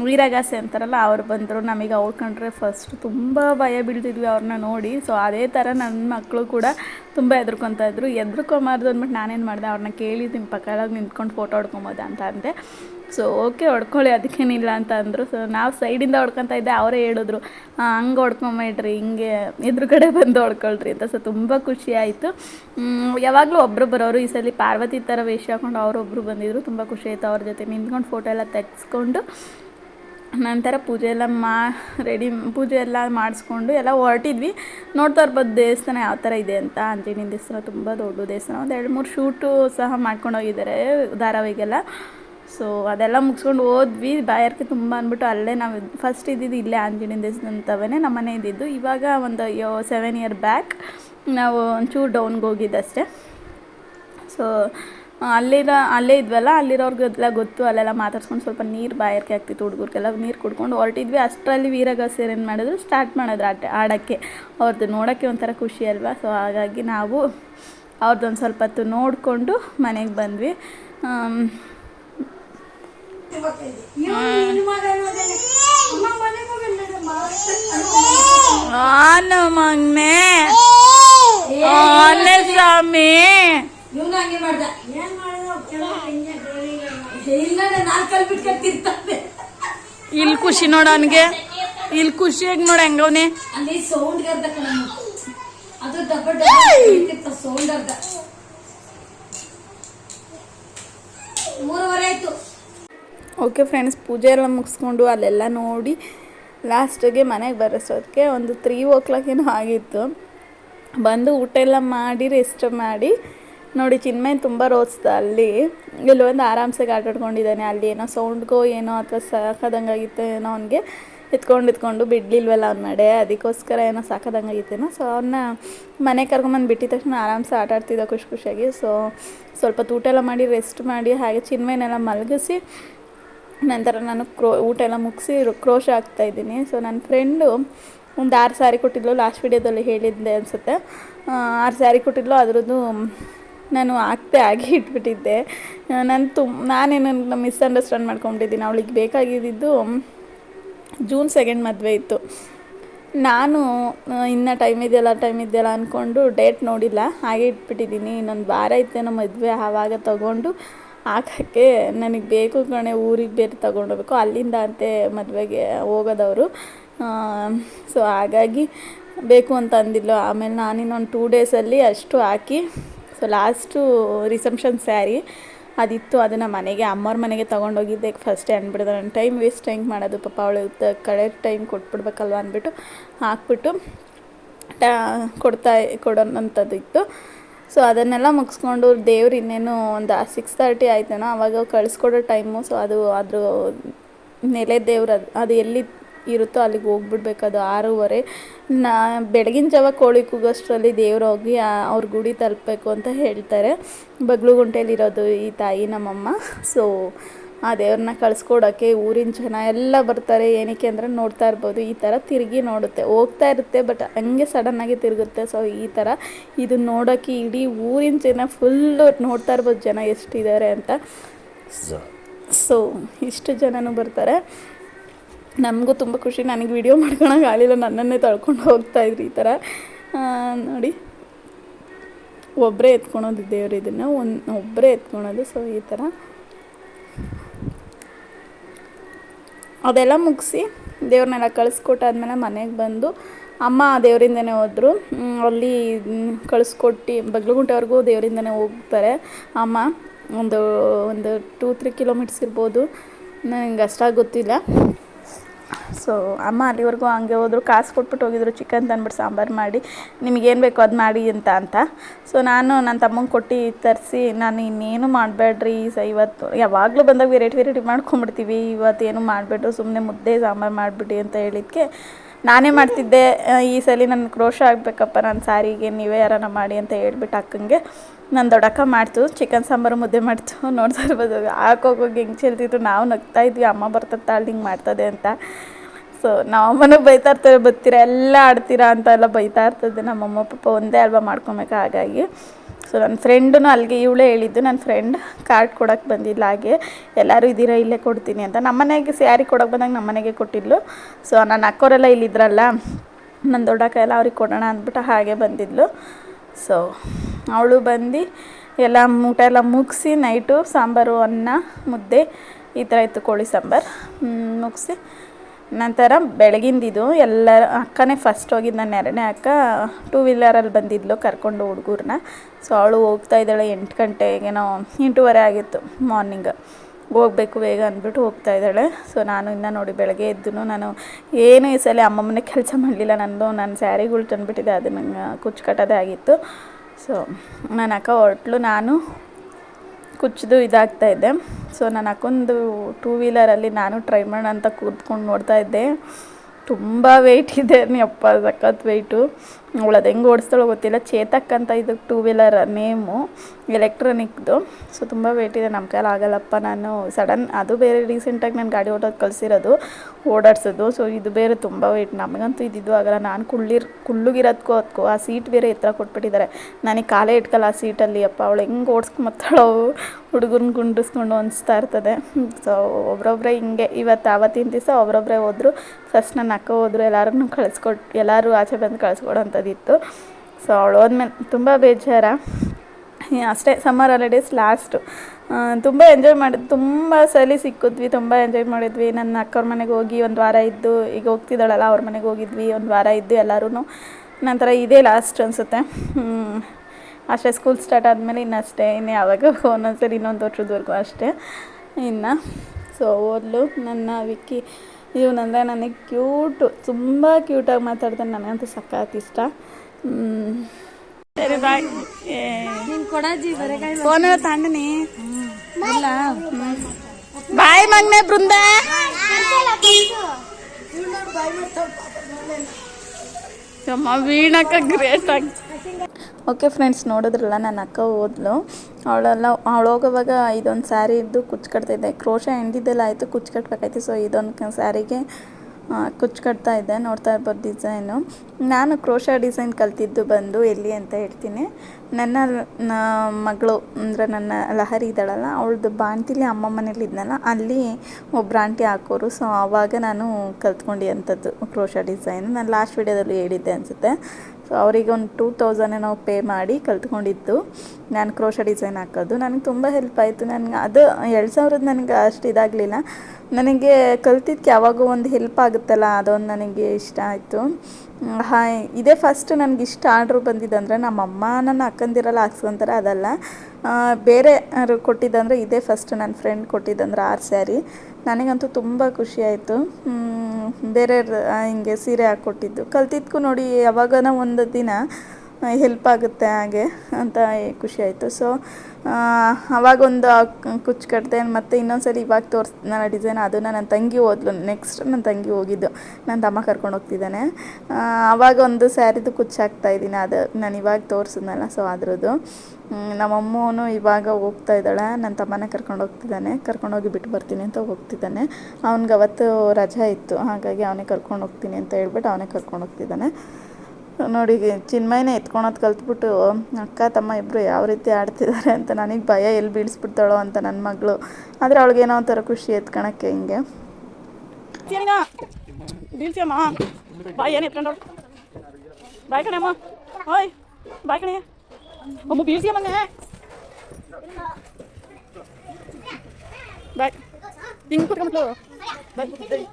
[SPEAKER 1] ವೀರಗಾಸೆ ಅಂತಾರಲ್ಲ, ಅವ್ರು ಬಂದರು. ನಮಗೆ ಅವ್ರು ಕಂಡ್ರೆ ಫಸ್ಟ್ ತುಂಬ ಭಯ ಬೀಳ್ತಿದ್ವಿ ಅವ್ರನ್ನ ನೋಡಿ. ಸೊ ಅದೇ ಥರ ನನ್ನ ಮಕ್ಕಳು ಕೂಡ ತುಂಬ ಹೆದರ್ಕೊತಾ ಇದ್ರು. ಹೆದ್ರ್ಕೊಂಬಾರ್ದು ಅಂದ್ಬಿಟ್ಟು ನಾನೇನು ಮಾಡಿದೆ ಅವ್ರನ್ನ ಕೇಳಿದ್ದೀನಿ ಪಕ್ಕದಾಗ ನಿಂತ್ಕೊಂಡು ಫೋಟೋ ಹೊಡ್ಕೊಬೋದಾ ಅಂತ ಅಂದೆ. ಸೊ ಓಕೆ ಹೊಡ್ಕೊಳ್ಳಿ ಅದಕ್ಕೇನಿಲ್ಲ ಅಂತ ಅಂದರು. ಸೊ ನಾವು ಸೈಡಿಂದ ಹೊಡ್ಕೊತಾ ಇದ್ದೆ, ಅವರೇ ಹೇಳಿದ್ರು ಹಂಗೆ ಹೊಡ್ಕೊಂಬೇಡ್ರಿ ಹಿಂಗೆ ಎದುರುಗಡೆ ಬಂದು ಹೊಡ್ಕೊಳ್ರಿ ಅಂತ. ಸೊ ತುಂಬ ಖುಷಿ ಆಯಿತು. ಯಾವಾಗಲೂ ಒಬ್ಬರು ಬರೋರು ಈ ಸಲ ಪಾರ್ವತಿ ಥರ ವೇಷ ಹಾಕೊಂಡು ಅವರೊಬ್ಬರು ಬಂದಿದ್ರು, ತುಂಬ ಖುಷಿ ಆಯಿತು ಅವ್ರ ಜೊತೆ ನಿಂತ್ಕೊಂಡು ಫೋಟೋ ಎಲ್ಲ ತೆಗೆಸ್ಕೊಂಡು. ನಂತರ ಪೂಜೆ ಎಲ್ಲ ಮಾ ರೆಡಿ ಪೂಜೆ ಎಲ್ಲ ಮಾಡಿಸ್ಕೊಂಡು ಎಲ್ಲ ಹೊರಟಿದ್ವಿ. ನೋಡ್ತಾ ಇರ್ಬೋದು ದೇವಸ್ಥಾನ ಯಾವ ಥರ ಇದೆ ಅಂತ. ಆಂಜನೇಯ ದೇವಸ್ಥಾನ ತುಂಬ ದೊಡ್ಡ ದೇವಸ್ಥಾನ. ಒಂದು ಎರಡು ಮೂರು ಶೂಟು ಸಹ ಮಾಡ್ಕೊಂಡು ಹೋಗಿದ್ದಾರೆ ಧಾರಾವಾಹಿಗೆಲ್ಲ. ಸೊ ಅದೆಲ್ಲ ಮುಗಿಸ್ಕೊಂಡು ಹೋದ್ವಿ. ಬಾಯಾರಿಕೆ ತುಂಬ ಅಂದ್ಬಿಟ್ಟು ಅಲ್ಲೇ ನಾವು ಫಸ್ಟ್ ಇದ್ದಿದ್ದು ಇಲ್ಲೇ ಆಂಜನೇಯ ದೇವಸ್ಥಾನದವೇ ನಮ್ಮ ಮನೆ ಇದ್ದಿದ್ದು. ಇವಾಗ ಒಂದು ಸೆವೆನ್ ಇಯರ್ ಬ್ಯಾಕ್ ನಾವು ಒಂಚೂರು ಡೌನ್ಗೆ ಹೋಗಿದ್ದಷ್ಟೇ ಸೊ ಅಲ್ಲಿರೋ, ಅಲ್ಲೇ ಇದ್ವಲ್ಲ, ಅಲ್ಲಿರೋರ್ಗೆಲ್ಲ ಗೊತ್ತು. ಅಲ್ಲೆಲ್ಲ ಮಾತಾಡ್ಸ್ಕೊಂಡು ಸ್ವಲ್ಪ ನೀರು ಬಾಯಾರಿಕೆ ಆಗ್ತಿತ್ತು ಹುಡುಗರಿಗೆಲ್ಲ. ನೀರು ಕುಡ್ಕೊಂಡು ಹೊರಟಿದ್ವಿ. ಅಷ್ಟರಲ್ಲಿ ವೀರಗಾಸೇರು ಏನು ಮಾಡಿದ್ರು? ಸ್ಟಾರ್ಟ್ ಮಾಡಿದ್ರು ಆಟ, ಆಡೋಕ್ಕೆ. ಅವ್ರದ್ದು ನೋಡೋಕ್ಕೆ ಒಂಥರ ಖುಷಿ ಅಲ್ವಾ? ಸೊ ಹಾಗಾಗಿ ನಾವು ಅವ್ರದ್ದೊಂದು ಸ್ವಲ್ಪ ಹೊತ್ತು ನೋಡಿಕೊಂಡು ಮನೆಗೆ ಬಂದ್ವಿ. ಆನ ಮಗ್ನೆ. ಆನೆ ಸ್ವಾಮಿ.
[SPEAKER 2] ಇವನು ಹಂಗೆ ಮಾಡ್ದ. ಏನ್ ಇಲ್ಲ
[SPEAKER 1] ಖುಷಿ ನೋಡ ಅವನಿಗೆ. ಇಲ್ಲಿ ಖುಷಿಯಾಗಿ ನೋಡ ಹೆಂಗವನೆ
[SPEAKER 2] ಅಲ್ಲಿ ಸೌಂಡ್ ಅರ್ಧ ಅದು ದಬ್ಬ ಡಬ್ಬ ಸೌಂಡ್ ಅರ್ಧ. ಮೂರುವರೆ ಆಯ್ತು.
[SPEAKER 1] ಓಕೆ ಫ್ರೆಂಡ್ಸ್ ಪೂಜೆ ಎಲ್ಲ ಮುಗಿಸ್ಕೊಂಡು ಅಲ್ಲೆಲ್ಲ ನೋಡಿ ಲಾಸ್ಟಿಗೆ ಮನೆಗೆ ಬರೆಸೋದಕ್ಕೆ ಒಂದು ತ್ರೀ ಓ ಕ್ಲಾಕ್ ಏನೋ ಆಗಿತ್ತು. ಬಂದು ಊಟ ಎಲ್ಲ ಮಾಡಿ ರೆಸ್ಟ್ ಮಾಡಿ, ನೋಡಿ ಚಿನ್ಮಯ್ ತುಂಬ ರೋಸ್ತ ಅಲ್ಲಿ. ಇಲ್ಲಿ ಒಂದು ಆರಾಮ್ಸೆಗೆ ಆಟಾಡ್ಕೊಂಡಿದ್ದಾನೆ ಅಲ್ಲಿ ಏನೋ ಸೌಂಡ್ಗೋ ಏನೋ ಅಥವಾ ಸಾಕದಂಗಾಗಿತ್ತು ಏನೋ ಅವನಿಗೆ ಎತ್ಕೊಂಡು ಎತ್ಕೊಂಡು ಬಿಡ್ಲಿಲ್ವಲ್ಲ ಅವ್ನ ನಡೆ ಅದಕ್ಕೋಸ್ಕರ ಏನೋ ಸಾಕದಂಗಾಗಿತ್ತೇನೋ. ಸೊ ಅವನ್ನ ಮನೆ ಕರ್ಕೊಂಬಂದು ಬಿಟ್ಟಿದ ತಕ್ಷಣ ಆರಾಮ್ಸೆ ಆಟಾಡ್ತಿದ್ದ ಖುಷಿ ಖುಷಿಯಾಗಿ. ಸೊ ಸ್ವಲ್ಪ ಊಟ ಎಲ್ಲ ಮಾಡಿ ರೆಸ್ಟ್ ಮಾಡಿ, ಹಾಗೆ ಚಿನ್ಮಯನೆಲ್ಲ ಮಲಗಿಸಿ ನಂತರ ನಾನು ಕ್ರೋ, ಊಟ ಎಲ್ಲ ಮುಗಿಸಿ ಕ್ರೋಶ ಇದ್ದೀನಿ. ಸೊ ನನ್ನ ಫ್ರೆಂಡು ಒಂದು ಆರು ಸ್ಯಾರಿ ಕೊಟ್ಟಿದ್ಲು ಲಾಸ್ಟ್ ವಿಡಿಯೋದಲ್ಲಿ ಹೇಳಿದ್ದೆ ಅನಿಸುತ್ತೆ. ಆರು ಸ್ಯಾರಿ ಕೊಟ್ಟಿದ್ಲು, ಅದರದ್ದು ನಾನು ಆಗ್ತೆ ಆಗಿ ಇಟ್ಬಿಟ್ಟಿದ್ದೆ. ನಾನು ತುಂಬ ನಾನೇನು ಮಿಸ್ಅಂಡರ್ಸ್ಟ್ಯಾಂಡ್ ಮಾಡ್ಕೊಂಡಿದ್ದೀನಿ. ಅವಳಿಗೆ ಬೇಕಾಗಿದ್ದು ಜೂನ್ ಸೆಕೆಂಡ್ ಮದುವೆ ಇತ್ತು. ನಾನು ಇನ್ನು ಟೈಮ್ ಇದೆಯಲ್ಲ ಟೈಮ್ ಇದೆಯಲ್ಲ ಅಂದ್ಕೊಂಡು ಡೇಟ್ ನೋಡಿಲ್ಲ. ಹಾಗೆ ಇಟ್ಬಿಟ್ಟಿದ್ದೀನಿ. ಇನ್ನೊಂದು ವಾರ ಇತ್ತೇನೋ ಮದುವೆ ಆವಾಗ ತಗೊಂಡು. ಹಾಕೋಕ್ಕೆ ನನಗೆ ಬೇಕು ಕಣೆ, ಊರಿಗೆ ಬೇರೆ ತಗೊಂಡೋಗ್ಬೇಕು. ಅಲ್ಲಿಂದ ಅಂತೆ ಮದುವೆಗೆ ಹೋಗೋದವರು. ಸೊ ಹಾಗಾಗಿ ಬೇಕು ಅಂತ ಅಂದಿಲ್ಲ ಆಮೇಲೆ ನಾನು ಇನ್ನೊಂದು ಟೂ ಡೇಸಲ್ಲಿ ಅಷ್ಟು ಹಾಕಿ, ಸೊ ಲಾಸ್ಟು ರಿಸೆಪ್ಷನ್ ಸ್ಯಾರಿ ಅದಿತ್ತು. ಅದನ್ನು ಮನೆಗೆ, ಅಮ್ಮವ್ರ ಮನೆಗೆ ತೊಗೊಂಡೋಗಿದ್ದೆ. ಫಸ್ಟೇ ಅಂದ್ಬಿಡ್ದೆ ನನ್ನ ಟೈಮ್ ವೇಸ್ಟ್ ಹೆಂಗೆ ಮಾಡೋದು? ಪಾಪ ಅವಳು ಕರೆಕ್ಟ್ ಟೈಮ್ ಕೊಟ್ಬಿಡ್ಬೇಕಲ್ವ ಅಂದ್ಬಿಟ್ಟು ಹಾಕ್ಬಿಟ್ಟು ಟಾ ಕೊಡ್ತಾ ಕೊಡೋಂಥದ್ದು ಇತ್ತು ಸೊ ಅದನ್ನೆಲ್ಲ ಮುಗಿಸ್ಕೊಂಡು ದೇವ್ರು ಇನ್ನೇನು ಒಂದು ಸಿಕ್ಸ್ ತರ್ಟಿ ಆಯ್ತೇನೋ, ಅವಾಗ ಕಳಿಸ್ಕೊಡೋ ಟೈಮು ಸೊ ಅದು ಅದ್ರ ನೆಲೆ ದೇವ್ರು ಅದು ಅದು ಎಲ್ಲಿ ಇರುತ್ತೋ ಅಲ್ಲಿಗೆ ಹೋಗ್ಬಿಡ್ಬೇಕು, ಅದು ಆರೂವರೆ. ನಾ ಬೆಳಗಿನ ಜಾವ ಕೋಳಿ ಕೂಗೋಷ್ಟರಲ್ಲಿ ದೇವ್ರು ಹೋಗಿ ಅವ್ರ ಗುಡಿ ತಲುಪಬೇಕು ಅಂತ ಹೇಳ್ತಾರೆ. ಬಗ್ಲುಗುಂಟೆಯಲ್ಲಿರೋದು ಈ ತಾಯಿ ನಮ್ಮಮ್ಮ. ಸೊ ಆ ದೇವ್ರನ್ನ ಕಳಿಸ್ಕೊಡೋಕ್ಕೆ ಊರಿನ ಜನ ಎಲ್ಲ ಬರ್ತಾರೆ ಏನಕ್ಕೆ ಅಂದರೆ ನೋಡ್ತಾ ಇರ್ಬೋದು. ಈ ಥರ ತಿರುಗಿ ನೋಡುತ್ತೆ. ಹೋಗ್ತಾ ಇರುತ್ತೆ ಬಟ್ ಹಂಗೆ ಸಡನ್ನಾಗಿ ತಿರುಗುತ್ತೆ. ಸೊ ಈ ಥರ ಇದು ನೋಡೋಕ್ಕೆ ಇಡೀ ಊರಿನ ಜನ ಫುಲ್ಲು ನೋಡ್ತಾ ಇರ್ಬೋದು. ಜನ ಎಷ್ಟಿದ್ದಾರೆ ಅಂತ. ಸೊ. ಇಷ್ಟು ಜನನೂ ಬರ್ತಾರೆ. ನಮಗೂ ತುಂಬ ಖುಷಿ. ನನಗೆ ವಿಡಿಯೋ ಮಾಡ್ಕೊಳಕ್ಕೆ ಆಗಲಿಲ್ಲ. ನನ್ನನ್ನೇ ತಳ್ಕೊಂಡು ಹೋಗ್ತಾ ಇದ್ರಿ ಈ ಥರ. ನೋಡಿ. ಒಬ್ಬರೇ ಎತ್ಕೊಳೋದು ದೇವ್ರು ಇದನ್ನು. ಒಂದು ಒಬ್ಬರೇ ಎತ್ಕೊಳೋದು ಸೊ ಈ ಥರ. ಅದೆಲ್ಲ ಮುಗಿಸಿ ದೇವ್ರನ್ನೆಲ್ಲ ಕಳಿಸ್ಕೊಟ್ಟಾದ್ಮೇಲೆ ಮನೆಗೆ ಬಂದು ಅಮ್ಮ ದೇವರಿಂದನೇ ಹೋದರು. ಅಲ್ಲಿ ಕಳಿಸ್ಕೊಟ್ಟು ಬಗ್ಲಗುಂಟೆವರೆಗೂ ದೇವರಿಂದನೇ ಹೋಗ್ತಾರೆ. ಅಮ್ಮ, ಒಂದು ಒಂದು ಟೂ ತ್ರೀ ಕಿಲೋಮೀಟರ್ಸ್ ಇರ್ಬೋದು. ನನಗೆ ಅಷ್ಟಾಗಿ ಗೊತ್ತಿಲ್ಲ. ಸೊ ಅಮ್ಮ ಅಲ್ಲಿವರೆಗೂ ಹಂಗೆ ಹೋದ್ರು. ಕಾಸು ಕೊಟ್ಬಿಟ್ಟು ಹೋಗಿದ್ರು. ಚಿಕನ್ ತಂದ್ಬಿಟ್ಟು ಸಾಂಬಾರು ಮಾಡಿ. ನಿಮಗೇನು ಬೇಕೋ ಅದು ಮಾಡಿ ಅಂತ ಅಂತ. ಸೊ ನಾನು ನನ್ನ ತಮ್ಮಂಗೆ ಕೊಟ್ಟು ತರಿಸಿ. ನಾನು ಇನ್ನೇನು ಮಾಡಬೇಡ್ರಿ. ಸ ಇವತ್ತು ಯಾವಾಗಲೂ ಬಂದಾಗ ವೆರೈಟಿ ವೆರೈಟಿ ಮಾಡ್ಕೊಂಬಿಡ್ತೀವಿ ಏನು ಮಾಡಬೇಡ್ರು ಸುಮ್ಮನೆ ಮುದ್ದೆ, ಸಾಂಬಾರು ಮಾಡಿಬಿಡಿ ಅಂತ ಹೇಳಿದ್ಕೆ ನಾನೇ ಮಾಡ್ತಿದ್ದೆ. ಈ ಸಲ ನನ್ನ ಕ್ರೋಶ ಆಗಬೇಕಪ್ಪ. ನನ್ನ ಸಾರಿಗೆ ನೀವೇ ಯಾರನ್ನ ಮಾಡಿ ಅಂತ ಹೇಳ್ಬಿಟ್ಟು ಅಕ್ಕಂಗೆ. ನನ್ನ ದೊಡ್ಡಕ್ಕ ಮಾಡ್ತು ಚಿಕನ್ ಸಾಂಬಾರು ಮುದ್ದೆ ಮಾಡ್ತು, ನೋಡ್ತಾ ಇರ್ಬೋದು. ಹಾಕೋಗೋಗಿ ಹೆಂಗೆ ಚೆಲ್ತಿದ್ರು ನಾವು ನಗ್ತಾ ಇದ್ವಿ, ಅಮ್ಮ ಬರ್ತದೆ ತಾಳ್ ಹಿಂಗೆ ಮಾಡ್ತದೆ ಅಂತ. ಸೊ ನಮ್ಮ ಅಮ್ಮನಿಗೆ ಬೈತಾ ಇರ್ತಾರೆ ಬರ್ತೀರಾ ಎಲ್ಲ ಆಡ್ತೀರಾ ಅಂತ ಎಲ್ಲ ಬೈತಾ ಇರ್ತದೆ. ನಮ್ಮ ಅಮ್ಮ ಪಾಪ ಒಂದೇ ಅಲ್ವಾ ಮಾಡ್ಕೊಬೇಕು ಹಾಗಾಗಿ. ಸೊ ನನ್ನ ಫ್ರೆಂಡೂ ಅಲ್ಲಿಗೆ ಇವಳೇ ಹೇಳಿದ್ದು ನನ್ನ ಫ್ರೆಂಡ್ ಕಾರ್ಡ್ ಕೊಡೋಕ್ಕೆ ಬಂದಿಲ್ಲ ಹಾಗೆ. ಎಲ್ಲರೂ ಇದ್ದೀರಾ ಇಲ್ಲೇ ಕೊಡ್ತೀನಿ ಅಂತ. ನಮ್ಮ ಮನೆಗೆ ಸ್ಯಾರಿ ಕೊಡೋಕ್ಕೆ ಬಂದಾಗ ನಮ್ಮ ಮನೆಗೆ ಕೊಟ್ಟಿದ್ಲು. ಸೊ ನನ್ನ ಅಕ್ಕೋರೆಲ್ಲ ಇಲ್ಲಿದ್ರಲ್ಲ ನನ್ನ ದೊಡ್ಡಕ್ಕ ಎಲ್ಲ ಅವ್ರಿಗೆ ಕೊಡೋಣ ಅಂದ್ಬಿಟ್ಟು ಹಾಗೆ ಬಂದಿದ್ಲು. ಸೊ ಅವಳು ಬಂದು ಎಲ್ಲ ಊಟ ಎಲ್ಲ ಮುಗಿಸಿ ನೈಟು ಸಾಂಬಾರು, ಅನ್ನ, ಮುದ್ದೆ ಈ ಥರ ಇತ್ತು, ಕೋಳಿ ಸಾಂಬಾರು. ಮುಗಿಸಿ ನಂತರ ಬೆಳಗಿಂದಿದು ಎಲ್ಲರ ಅಕ್ಕನೇ ಫಸ್ಟ್ ಹೋಗಿದ್ದು, ನನ್ನ ಎರಡನೇ ಅಕ್ಕ ಟೂ ವೀಲರಲ್ಲಿ ಬಂದಿದ್ಲು, ಕರ್ಕೊಂಡು ಹುಡುಗರನ್ನ ಸೊ ಅವಳು ಹೋಗ್ತಾ ಇದ್ದಾಳೆ ಎಂಟು ಗಂಟೆಗೇನೋ ಎಂಟೂವರೆ ಆಗಿತ್ತು ಮಾರ್ನಿಂಗ್ ಹೋಗ್ಬೇಕು ಬೇಗ ಅಂದ್ಬಿಟ್ಟು ಹೋಗ್ತಾ ಇದ್ದಾಳೆ. ಸೊ ನಾನು ಇನ್ನು ನೋಡಿ ಬೆಳಗ್ಗೆ ಎದ್ದು ನಾನು ಏನು ಈ ಸಲ ಅಮ್ಮಮ್ಮನೇ ಕೆಲಸ ಮಾಡಲಿಲ್ಲ. ನಂದು ನನ್ನ ಸ್ಯಾರಿಗಳು ತಂದುಬಿಟ್ಟಿದೆ, ಅದು ನಂಗೆ ಕುಚ್ಚು ಕಟ್ಟೋದೇ ಆಗಿತ್ತು. ಸೊ ನನ್ನ ಅಕ್ಕ ಹೊಟ್ಲು ನಾನು ಕುಚ್ಚದು ಇದಾಗ್ತಾ ಇದ್ದೆ ಸೊ ನನ್ನ ಅಕ್ಕೊಂದು ಟೂ ವೀಲರಲ್ಲಿ ನಾನು ಟ್ರೈ ಮಾಡೋಣ ಅಂತ ಕೂತ್ಕೊಂಡು ನೋಡ್ತಾ ಇದ್ದೆ. ತುಂಬ ವೆಯ್ಟ್ ಇದೆ ಅಪ್ಪ, ಸಖತ್ ವೆಯ್ಟು ಅವಳು ಅದು ಹೆಂಗೆ ಓಡಿಸ್ತಾಳೋ ಗೊತ್ತಿಲ್ಲ. ಚೇತಕ್ ಅಂತ ಇದು ಟೂ ವೀಲರ್ ನೇಮು ಎಲೆಕ್ಟ್ರಾನಿಕ್ದು ಸೊ ತುಂಬ ವೆಯ್ಟ್ ಇದೆ. ನಮ್ಮ ಕೈಲಿ ಆಗಲ್ಲಪ್ಪ ನಾನು. ಸಡನ್ ಅದು ಬೇರೆ ರೀಸೆಂಟಾಗಿ ನಾನು ಗಾಡಿ ಓಡೋದು ಕಲಿಸಿರೋದು ಓಡಾಡ್ಸೋದು. ಸೊ ಇದು ಬೇರೆ ತುಂಬ ವೇಟ್ ನಮಗಂತೂ ಇದ್ದಿದ್ದು ಆಗಲ್ಲ. ನಾನು ಕುಳ್ಳಿರ್ ಕುಳ್ಳುಗಿರೋದಕ್ಕೂ ಅದಕ್ಕೂ ಆ ಸೀಟ್ ಬೇರೆ ಎತ್ತರ ಕೊಟ್ಬಿಟ್ಟಿದ್ದಾರೆ. ನನಗೆ ಕಾಲೇ ಇಟ್ಕಲ್ಲ ಆ ಸೀಟಲ್ಲಿ ಅಪ್ಪ, ಅವಳು ಹೆಂಗೆ ಓಡಿಸ್ಕೊಂಬತ್ತಾಳೋ. ಹುಡುಗರ್ನ ಗುಂಡಿಸ್ಕೊಂಡು ಅನಿಸ್ತಾ ಇರ್ತದೆ. ಸೊ ಒಬ್ರೊಬ್ಬರೇ ಹಿಂಗೆ. ಇವತ್ತು ಆವತ್ತಿನ ದಿವಸ ಒಬ್ರೊಬ್ಬರೇ ಹೋದ್ರು. ಫಸ್ಟ್ ನನ್ನ ಅಕ್ಕ ಹೋದ್ರು. ಎಲ್ಲರೂ ಕಳಿಸ್ಕೊಟ್ ಎಲ್ಲರೂ ಆಚೆ ಬಂದು ಕಳಿಸ್ಕೊಡೋಂಥದ್ದಿತ್ತು ಸೊ ಅವಳು ಹೋದ್ಮೇಲೆ ತುಂಬ ಬೇಜಾರ. ಅಷ್ಟೇ ಸಮ್ಮರ್ ಹಾಲಿಡೇಸ್ ಲಾಸ್ಟು ತುಂಬ ಎಂಜಾಯ್ ಮಾಡಿದ್ವಿ ತುಂಬ ಸಲ ಸಿಕ್ಕಿದ್ವಿ, ತುಂಬ ಎಂಜಾಯ್ ಮಾಡಿದ್ವಿ. ನನ್ನ ಅಕ್ಕವ್ರ ಮನೆಗೆ ಹೋಗಿ ಒಂದು ವಾರ ಇದ್ದು, ಈಗ ಹೋಗ್ತಿದ್ದಾಳಲ್ಲ, ಅವ್ರ ಮನೆಗೆ ಹೋಗಿದ್ವಿ, ಒಂದು ವಾರ ಇದ್ದು ಎಲ್ಲರೂ ನಂತರ ಇದೇ ಲಾಸ್ಟ್ ಅನಿಸುತ್ತೆ. ಅಷ್ಟೇ ಸ್ಕೂಲ್ ಸ್ಟಾರ್ಟ್ ಆದಮೇಲೆ ಇನ್ನಷ್ಟೇ ಇನ್ನು ಯಾವಾಗ ಒಂದೊಂದ್ಸರಿ ಇನ್ನೊಂದು ವರ್ಷದವರೆಗೂ ಅಷ್ಟೇ. ಇನ್ನು ಸೊ ಓದಲು. ನನ್ನ ವಿಕ್ಕಿ ಇವನಂದರೆ ನನಗೆ ಕ್ಯೂಟು ತುಂಬ ಕ್ಯೂಟಾಗಿ ಮಾತಾಡ್ತಾನೆ ನನಗಂತೂ ಸಖತ್ ಇಷ್ಟ. ಸರಿ ಬಾಯ್ ಫೋನ್
[SPEAKER 2] ಇಲ್ಲ
[SPEAKER 1] ಬಾಯ್ ಮಗ್ನೆ ಬೃಂದ. ವೀಣಕ್ಕ ಗ್ರೇಟ್ ಆಗಿ ಓಕೆ ಫ್ರೆಂಡ್ಸ್, ನೋಡಿದ್ರಲ್ಲ, ನನ್ನ ಅಕ್ಕ ಓದ್ಲು. ಅವಳೆಲ್ಲ, ಅವಳು ಹೋಗೋವಾಗ ಇದೊಂದು ಸ್ಯಾರಿ ಇದ್ದು ಕುಚ್ಚು ಕಟ್ತಿದ್ದೆ. ಕ್ರೋಶ ಎಂಡಿದ್ದೆಲ್ಲ ಆಯಿತು ಕುಚ್ಚು ಕಟ್ಬೇಕಾಯ್ತು. ಸೊ ಇದೊಂದು ಸ್ಯಾರಿಗೆ ಕುಚ್ಚು ಕಟ್ತಾ ಇದ್ದೆ. ನೋಡ್ತಾ ಇರ್ಬೋದು ಡಿಸೈನು. ನಾನು ಕ್ರೋಶ ಡಿಸೈನ್ ಕಲ್ತಿದ್ದು ಬಂದು ಎಲ್ಲಿ ಅಂತ ಹೇಳ್ತೀನಿ. ನನ್ನ ಮಗಳು, ಅಂದರೆ ನನ್ನ ಲಹರಿ ಇದ್ದಾಳಲ್ಲ, ಅವಳದು ಬಾಂಟಿಲಿ ಅಮ್ಮ ಮನೇಲಿ ಇದ್ನಲ್ಲ, ಅಲ್ಲಿ ಒಬ್ಬರು ಆಂಟಿ ಹಾಕೋರು. ಸೊ ಆವಾಗ ನಾನು ಕಲ್ತ್ಕೊಂಡಿ ಅಂಥದ್ದು ಕ್ರೋಶ ಡಿಸೈನ್. ನಾನು ಲಾಸ್ಟ್ ವೀಡಿಯೋದಲ್ಲಿ ಹೇಳಿದ್ದೆ ಅನಿಸುತ್ತೆ. ಅವರಿಗೆ ಒಂದು ಟೂ ತೌಸಂಡ್ ನಾವು ಪೇ ಮಾಡಿ ಕಲ್ತ್ಕೊಂಡಿದ್ದು. ನಾನು ಕ್ರೋಶ ಡಿಸೈನ್ ಹಾಕೋದು. ನನಗೆ ತುಂಬ ಹೆಲ್ಪ್ ಆಯಿತು. ನನಗೆ ಅದು ಎರಡು ಸಾವಿರದ ನನಗೆ ಅಷ್ಟು ಇದಾಗಲಿಲ್ಲ. ನನಗೆ ಕಲ್ತಿದ್ದಕ್ಕೆ ಯಾವಾಗೂ ಒಂದು ಹೆಲ್ಪ್ ಆಗುತ್ತಲ್ಲ, ಅದೊಂದು ನನಗೆ ಇಷ್ಟ ಆಯಿತು. ಹಾಯ್. ಇದೇ ಫಸ್ಟ್ ನನಗೆ ಇಷ್ಟ ಆರ್ಡ್ರ್ ಬಂದಿದ್ದಂದರೆ ನಮ್ಮಮ್ಮ ನನ್ನ ಅಕ್ಕಂದಿರಲ್ಲ ಹಾಕ್ಸ್ಕೊಂತಾರೆ, ಅದಲ್ಲ. ಬೇರೆ ಯಾರು ಕೊಟ್ಟಿದ್ದಂದರೆ ಇದೇ ಫಸ್ಟ್ ನನ್ನ ಫ್ರೆಂಡ್ ಕೊಟ್ಟಿದ್ದಂದ್ರೆ ಆರು ಸ್ಯಾರಿ ನನಗಂತೂ ತುಂಬ ಖುಷಿಯಾಯಿತು ಬೇರೆ ಹಿಂಗೆ ಸೀರೆ ಹಾಕ್ಕೊಟ್ಟಿದ್ದು ಕಲ್ತಿದ್ದಕ್ಕೂ ನೋಡಿ, ಯಾವಾಗನ ಒಂದು ದಿನ ಹೆಲ್ಪ್ ಆಗುತ್ತೆ ಹಾಗೆ ಅಂತ ಖುಷಿಯಾಯಿತು ಸೊ ಅವಾಗೊಂದು ಕುಚ್ಚು ಕಟ್ಟಿದೆ ಮತ್ತು ಇನ್ನೊಂದ್ಸಲಿ ಇವಾಗ ತೋರಿಸ್ತಾನಲ್ಲ ಡಿಸೈನ್ ಅದನ್ನು ನನ್ನ ತಂಗಿ ಹೋದ್ಲು ನೆಕ್ಸ್ಟ್ ನನ್ನ ತಂಗಿ ಹೋಗಿದ್ದು ನನ್ನ ತಮ್ಮ ಕರ್ಕೊಂಡು ಹೋಗ್ತಿದ್ದಾನೆ. ಆ, ಅವಾಗ ಒಂದು ಸ್ಯಾರಿದು ಕುಚ್ಚು ಹಾಕ್ತಾ ಇದ್ದೀನಿ ಅದು ನಾನು ಇವಾಗ ತೋರಿಸಿದ್ನಲ್ಲ ಸೊ ಅದ್ರದ್ದು. ನಮ್ಮಮ್ಮನೂ ಇವಾಗ ಹೋಗ್ತಾ ಇದ್ದಾಳೆ ನನ್ನ ತಮ್ಮನ ಕರ್ಕೊಂಡು ಹೋಗ್ತಿದ್ದಾನೆ ಕರ್ಕೊಂಡೋಗಿ ಬಿಟ್ಟು ಬರ್ತೀನಿ ಅಂತ ಹೋಗ್ತಿದ್ದಾನೆ. ಅವ್ನಿಗೆ ಅವತ್ತು ರಜಾ ಇತ್ತು ಹಾಗಾಗಿ ಅವನೇ ಕರ್ಕೊಂಡು ಹೋಗ್ತೀನಿ ಅಂತ ಹೇಳ್ಬಿಟ್ಟು ಅವನೇ ಕರ್ಕೊಂಡು ಹೋಗ್ತಿದ್ದಾನೆ. ನೋಡಿ, ಚಿನ್ಮಯನೇ ಎತ್ಕೊಳೋದು ಕಲ್ತ್ಬಿಟ್ಟು, ಅಕ್ಕ, ತಮ್ಮ ಇಬ್ಬರು ಯಾವ ರೀತಿ ಆಡ್ತಿದ್ದಾರೆ ಅಂತ ನನಗೆ ಭಯ ಎಲ್ಲಿ ಬೀಳಿಸ್ಬಿಡ್ತಾಳೋ ಅಂತ ನನ್ನ ಮಗಳು. ಆದರೆ ಅವಳಿಗೇನೋ ಒಂಥರ ಖುಷಿ ಎತ್ಕೊಳಕ್ಕೆ ಹಿಂಗೆ. ಬಾಯ್ ಬಾಯ್ ಅಮ್ಮ ಓಯ್ ಕುತ್ಕೊಂಡ್ಬಿಟ್ಲು. ಬಾಯ್.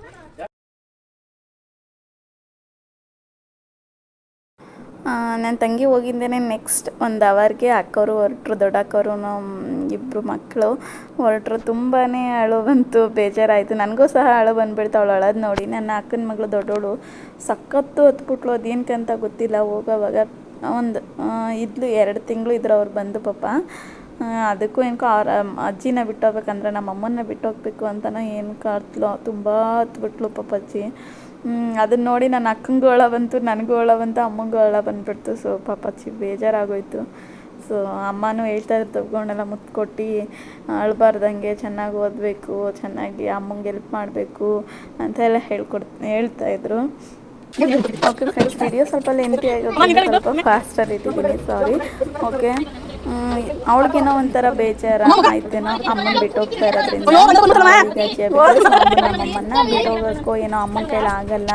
[SPEAKER 1] ನನ್ನ ತಂಗಿ ಹೋಗಿದ್ದೇನೆ ನೆಕ್ಸ್ಟ್ ಒಂದು ಅವರ್ಗೆ ಅಕ್ಕವರು, ಹೊರಟ್ರು ದೊಡ್ಡ ಅಕ್ಕವರು ಇಬ್ಬರು ಮಕ್ಕಳು ಹೊರಟ್ರು ತುಂಬಾ ಅಳು ಬಂತು, ಬೇಜಾರಾಯಿತು. ನನಗೂ ಸಹ ಅಳು ಬಂದುಬಿಡ್ತು ಅವಳು ಅಳೋದು ನೋಡಿ. ನನ್ನ ಅಕ್ಕನ ಮಗಳು ದೊಡ್ಡವಳು ಸಖತ್ತು ಹತ್ಬಿಟ್ಲು ಅಂತ ಗೊತ್ತಿಲ್ಲ. ಹೋಗೋವಾಗ ಒಂದು ಇದ್ಲು, ಎರಡು ತಿಂಗಳು ಇದ್ರು ಅವ್ರು ಬಂದು ಪಾಪ. ಅದಕ್ಕೂ ಏನಕ್ಕೋ ಅವ್ರ ಅಜ್ಜಿನ ಬಿಟ್ಟು ಹೋಗ್ಬೇಕಂದ್ರೆ ನಮ್ಮ ಬಿಟ್ಟು ಹೋಗ್ಬೇಕು ಅಂತನೋ ಏನು ಕಾಡ್ತ್ಲೋ ತುಂಬ ಹತ್ಬಿಟ್ಲು ಪಾಪ ಅಜ್ಜಿ. ಅದನ್ನ ನೋಡಿ ನನ್ನ ಅಕ್ಕಂಗೂ ಒಳ ಬಂತು ನನಗೂ ಒಳ ಬಂತು ಅಮ್ಮಂಗೂ ಒಳ ಬಂದ್ಬಿಡ್ತು. ಸೊ ಪಾಪ ಚಿ ಬೇಜಾರಾಗೋಯ್ತು. ಸೊ ಅಮ್ಮನೂ ಹೇಳ್ತಾ ತಗೊಂಡೆಲ್ಲ ಮುತ್ತು ಕೊಟ್ಟು ಅಳ್ಬಾರ್ದಂಗೆ ಚೆನ್ನಾಗಿ ಓದಬೇಕು, ಚೆನ್ನಾಗಿ ಅಮ್ಮಂಗೆ ಹೆಲ್ಪ್ ಮಾಡಬೇಕು ಅಂತೆಲ್ಲ ಹೇಳ್ಕೊಡ್, ಹೇಳ್ತಾ ಇದ್ರು. ಓಕೆ ಫ್ರೆಂಡ್ಸ್ ವಿಡಿಯೋ ಸ್ವಲ್ಪ ಲೆಂತಿ ಆಗೋದು ಸ್ವಲ್ಪ ಫಾಸ್ಟಲ್ಲಿ ಇಟ್ಟಿದ್ದೀನಿ ಸಾರಿ ಓಕೆ ಅವಳಿಗೇನೋ ಒಂಥರ ಬೇಜಾರ ಆಯ್ತೇನೋ ಅಮ್ಮನ ಬಿಟ್ಟು ಹೋಗ್ತಾ ಇರೋದ್ರಿಂದ. ಅಮ್ಮನ್ನ ಬಿಟ್ಟು ಹೋಗೋಕ್ಕೋ ಏನೋ ಅಮ್ಮನ ಕೈಲಿ ಆಗಲ್ಲ.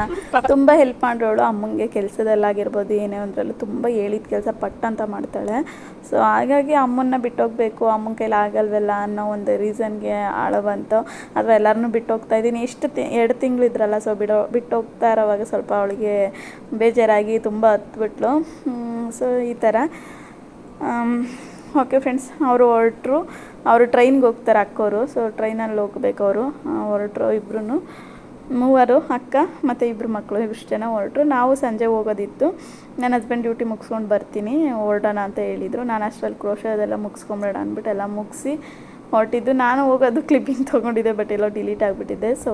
[SPEAKER 1] ತುಂಬ ಹೆಲ್ಪ್ ಮಾಡೋಳು ಅಮ್ಮಂಗೆ ಕೆಲಸದಲ್ಲಾಗಿರ್ಬೋದು ಏನೇ ಒಂದ್ರಲ್ಲೂ ತುಂಬ ಹೇಳಿದ ಕೆಲಸ ಪಟ್ ಅಂತ ಮಾಡ್ತಾಳೆ. ಸೊ ಹಾಗಾಗಿ ಅಮ್ಮನ್ನ ಬಿಟ್ಟು ಹೋಗ್ಬೇಕು ಅಮ್ಮನ ಕೈಲಿ ಆಗಲ್ವಲ್ಲ ಅನ್ನೋ ಒಂದು ರೀಸನ್ಗೆ ಆಳ ಬಂತು. ಅಥವಾ ಎಲ್ಲರನ್ನೂ ಬಿಟ್ಟು ಹೋಗ್ತಾ ಇದ್ದೀನಿ. ಎಷ್ಟು ತಿ ಎರಡು ತಿಂಗಳು ಇದ್ರಲ್ಲ ಸೊ ಬಿಡೋ ಬಿಟ್ಟು ಹೋಗ್ತಾ ಇರೋವಾಗ ಸ್ವಲ್ಪ ಅವಳಿಗೆ ಬೇಜಾರಾಗಿ ತುಂಬ ಹತ್ಬಿಟ್ಲು. ಸೊ ಈ ಥರ ಓಕೆ ಫ್ರೆಂಡ್ಸ್ ಅವರು ಹೊರಟರು. ಅವರು ಟ್ರೈನ್ಗೆ ಹೋಗ್ತಾರೆ ಅಕ್ಕೋರು. ಸೊ ಟ್ರೈನಲ್ಲಿ ಹೋಗ್ಬೇಕು ಅವರು. ಹೊರಟ್ರು ಇಬ್ಬರೂ ಮೂವರು, ಅಕ್ಕ ಮತ್ತು ಇಬ್ಬರು ಮಕ್ಕಳು ಇಷ್ಟು ಜನ ಹೊರಟ್ರು. ನಾವು ಸಂಜೆ ಹೋಗೋದಿತ್ತು. ನನ್ನ ಹಸ್ಬೆಂಡ್ ಡ್ಯೂಟಿ ಮುಗಿಸ್ಕೊಂಡು ಬರ್ತೀನಿ. ಹೊರಡೋಣ ಅಂತ ಹೇಳಿದರು. ನಾನು ಅಷ್ಟರಲ್ಲಿ ಕ್ರೋಶ ಅದೆಲ್ಲ ಮುಗಿಸ್ಕೊಂಬೇಡ ಅಂದ್ಬಿಟ್ಟು ಎಲ್ಲ ಮುಗಿಸಿ ಹೊರಟಿದ್ದು. ನಾನು ಹೋಗೋದು ಕ್ಲಿಪ್ಪಿಂಗ್ ತೊಗೊಂಡಿದ್ದೆ ಬಟ್ ಎಲ್ಲೋ ಡಿಲೀಟ್ ಆಗಿಬಿಟ್ಟಿದ್ದೆ. ಸೊ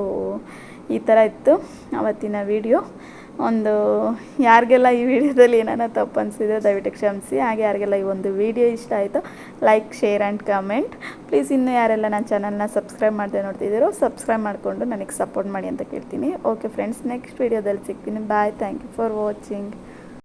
[SPEAKER 1] ಈ ಥರ ಇತ್ತು ಅವತ್ತಿನ ವಿಡಿಯೋ ಒಂದು ಯಾರಿಗೆಲ್ಲ ಈ ವಿಡಿಯೋದಲ್ಲಿ ಏನಾರ ತಪ್ಪು ಅನಿಸಿದೆ ದಯವಿಟ್ಟು ಕ್ಷಮಿಸಿ. ಹಾಗೆ ಯಾರಿಗೆಲ್ಲ ಈ ಒಂದು ವಿಡಿಯೋ ಇಷ್ಟ ಆಯಿತು like share and comment please ಇನ್ನೂ ಯಾರೆಲ್ಲ ನನ್ನ ಚಾನಲ್ನ ಸಬ್ಸ್ಕ್ರೈಬ್ ಮಾಡದೆ ನೋಡ್ತಿದ್ದೀರೋ ಸಬ್ಸ್ಕ್ರೈಬ್ ಮಾಡಿಕೊಂಡು ನನಗೆ ಸಪೋರ್ಟ್ ಮಾಡಿ ಅಂತ ಕೇಳ್ತೀನಿ. ಓಕೆ ಫ್ರೆಂಡ್ಸ್ ನೆಕ್ಸ್ಟ್ ವಿಡಿಯೋದಲ್ಲಿ ಸಿಗ್ತೀನಿ. Bye thank you for watching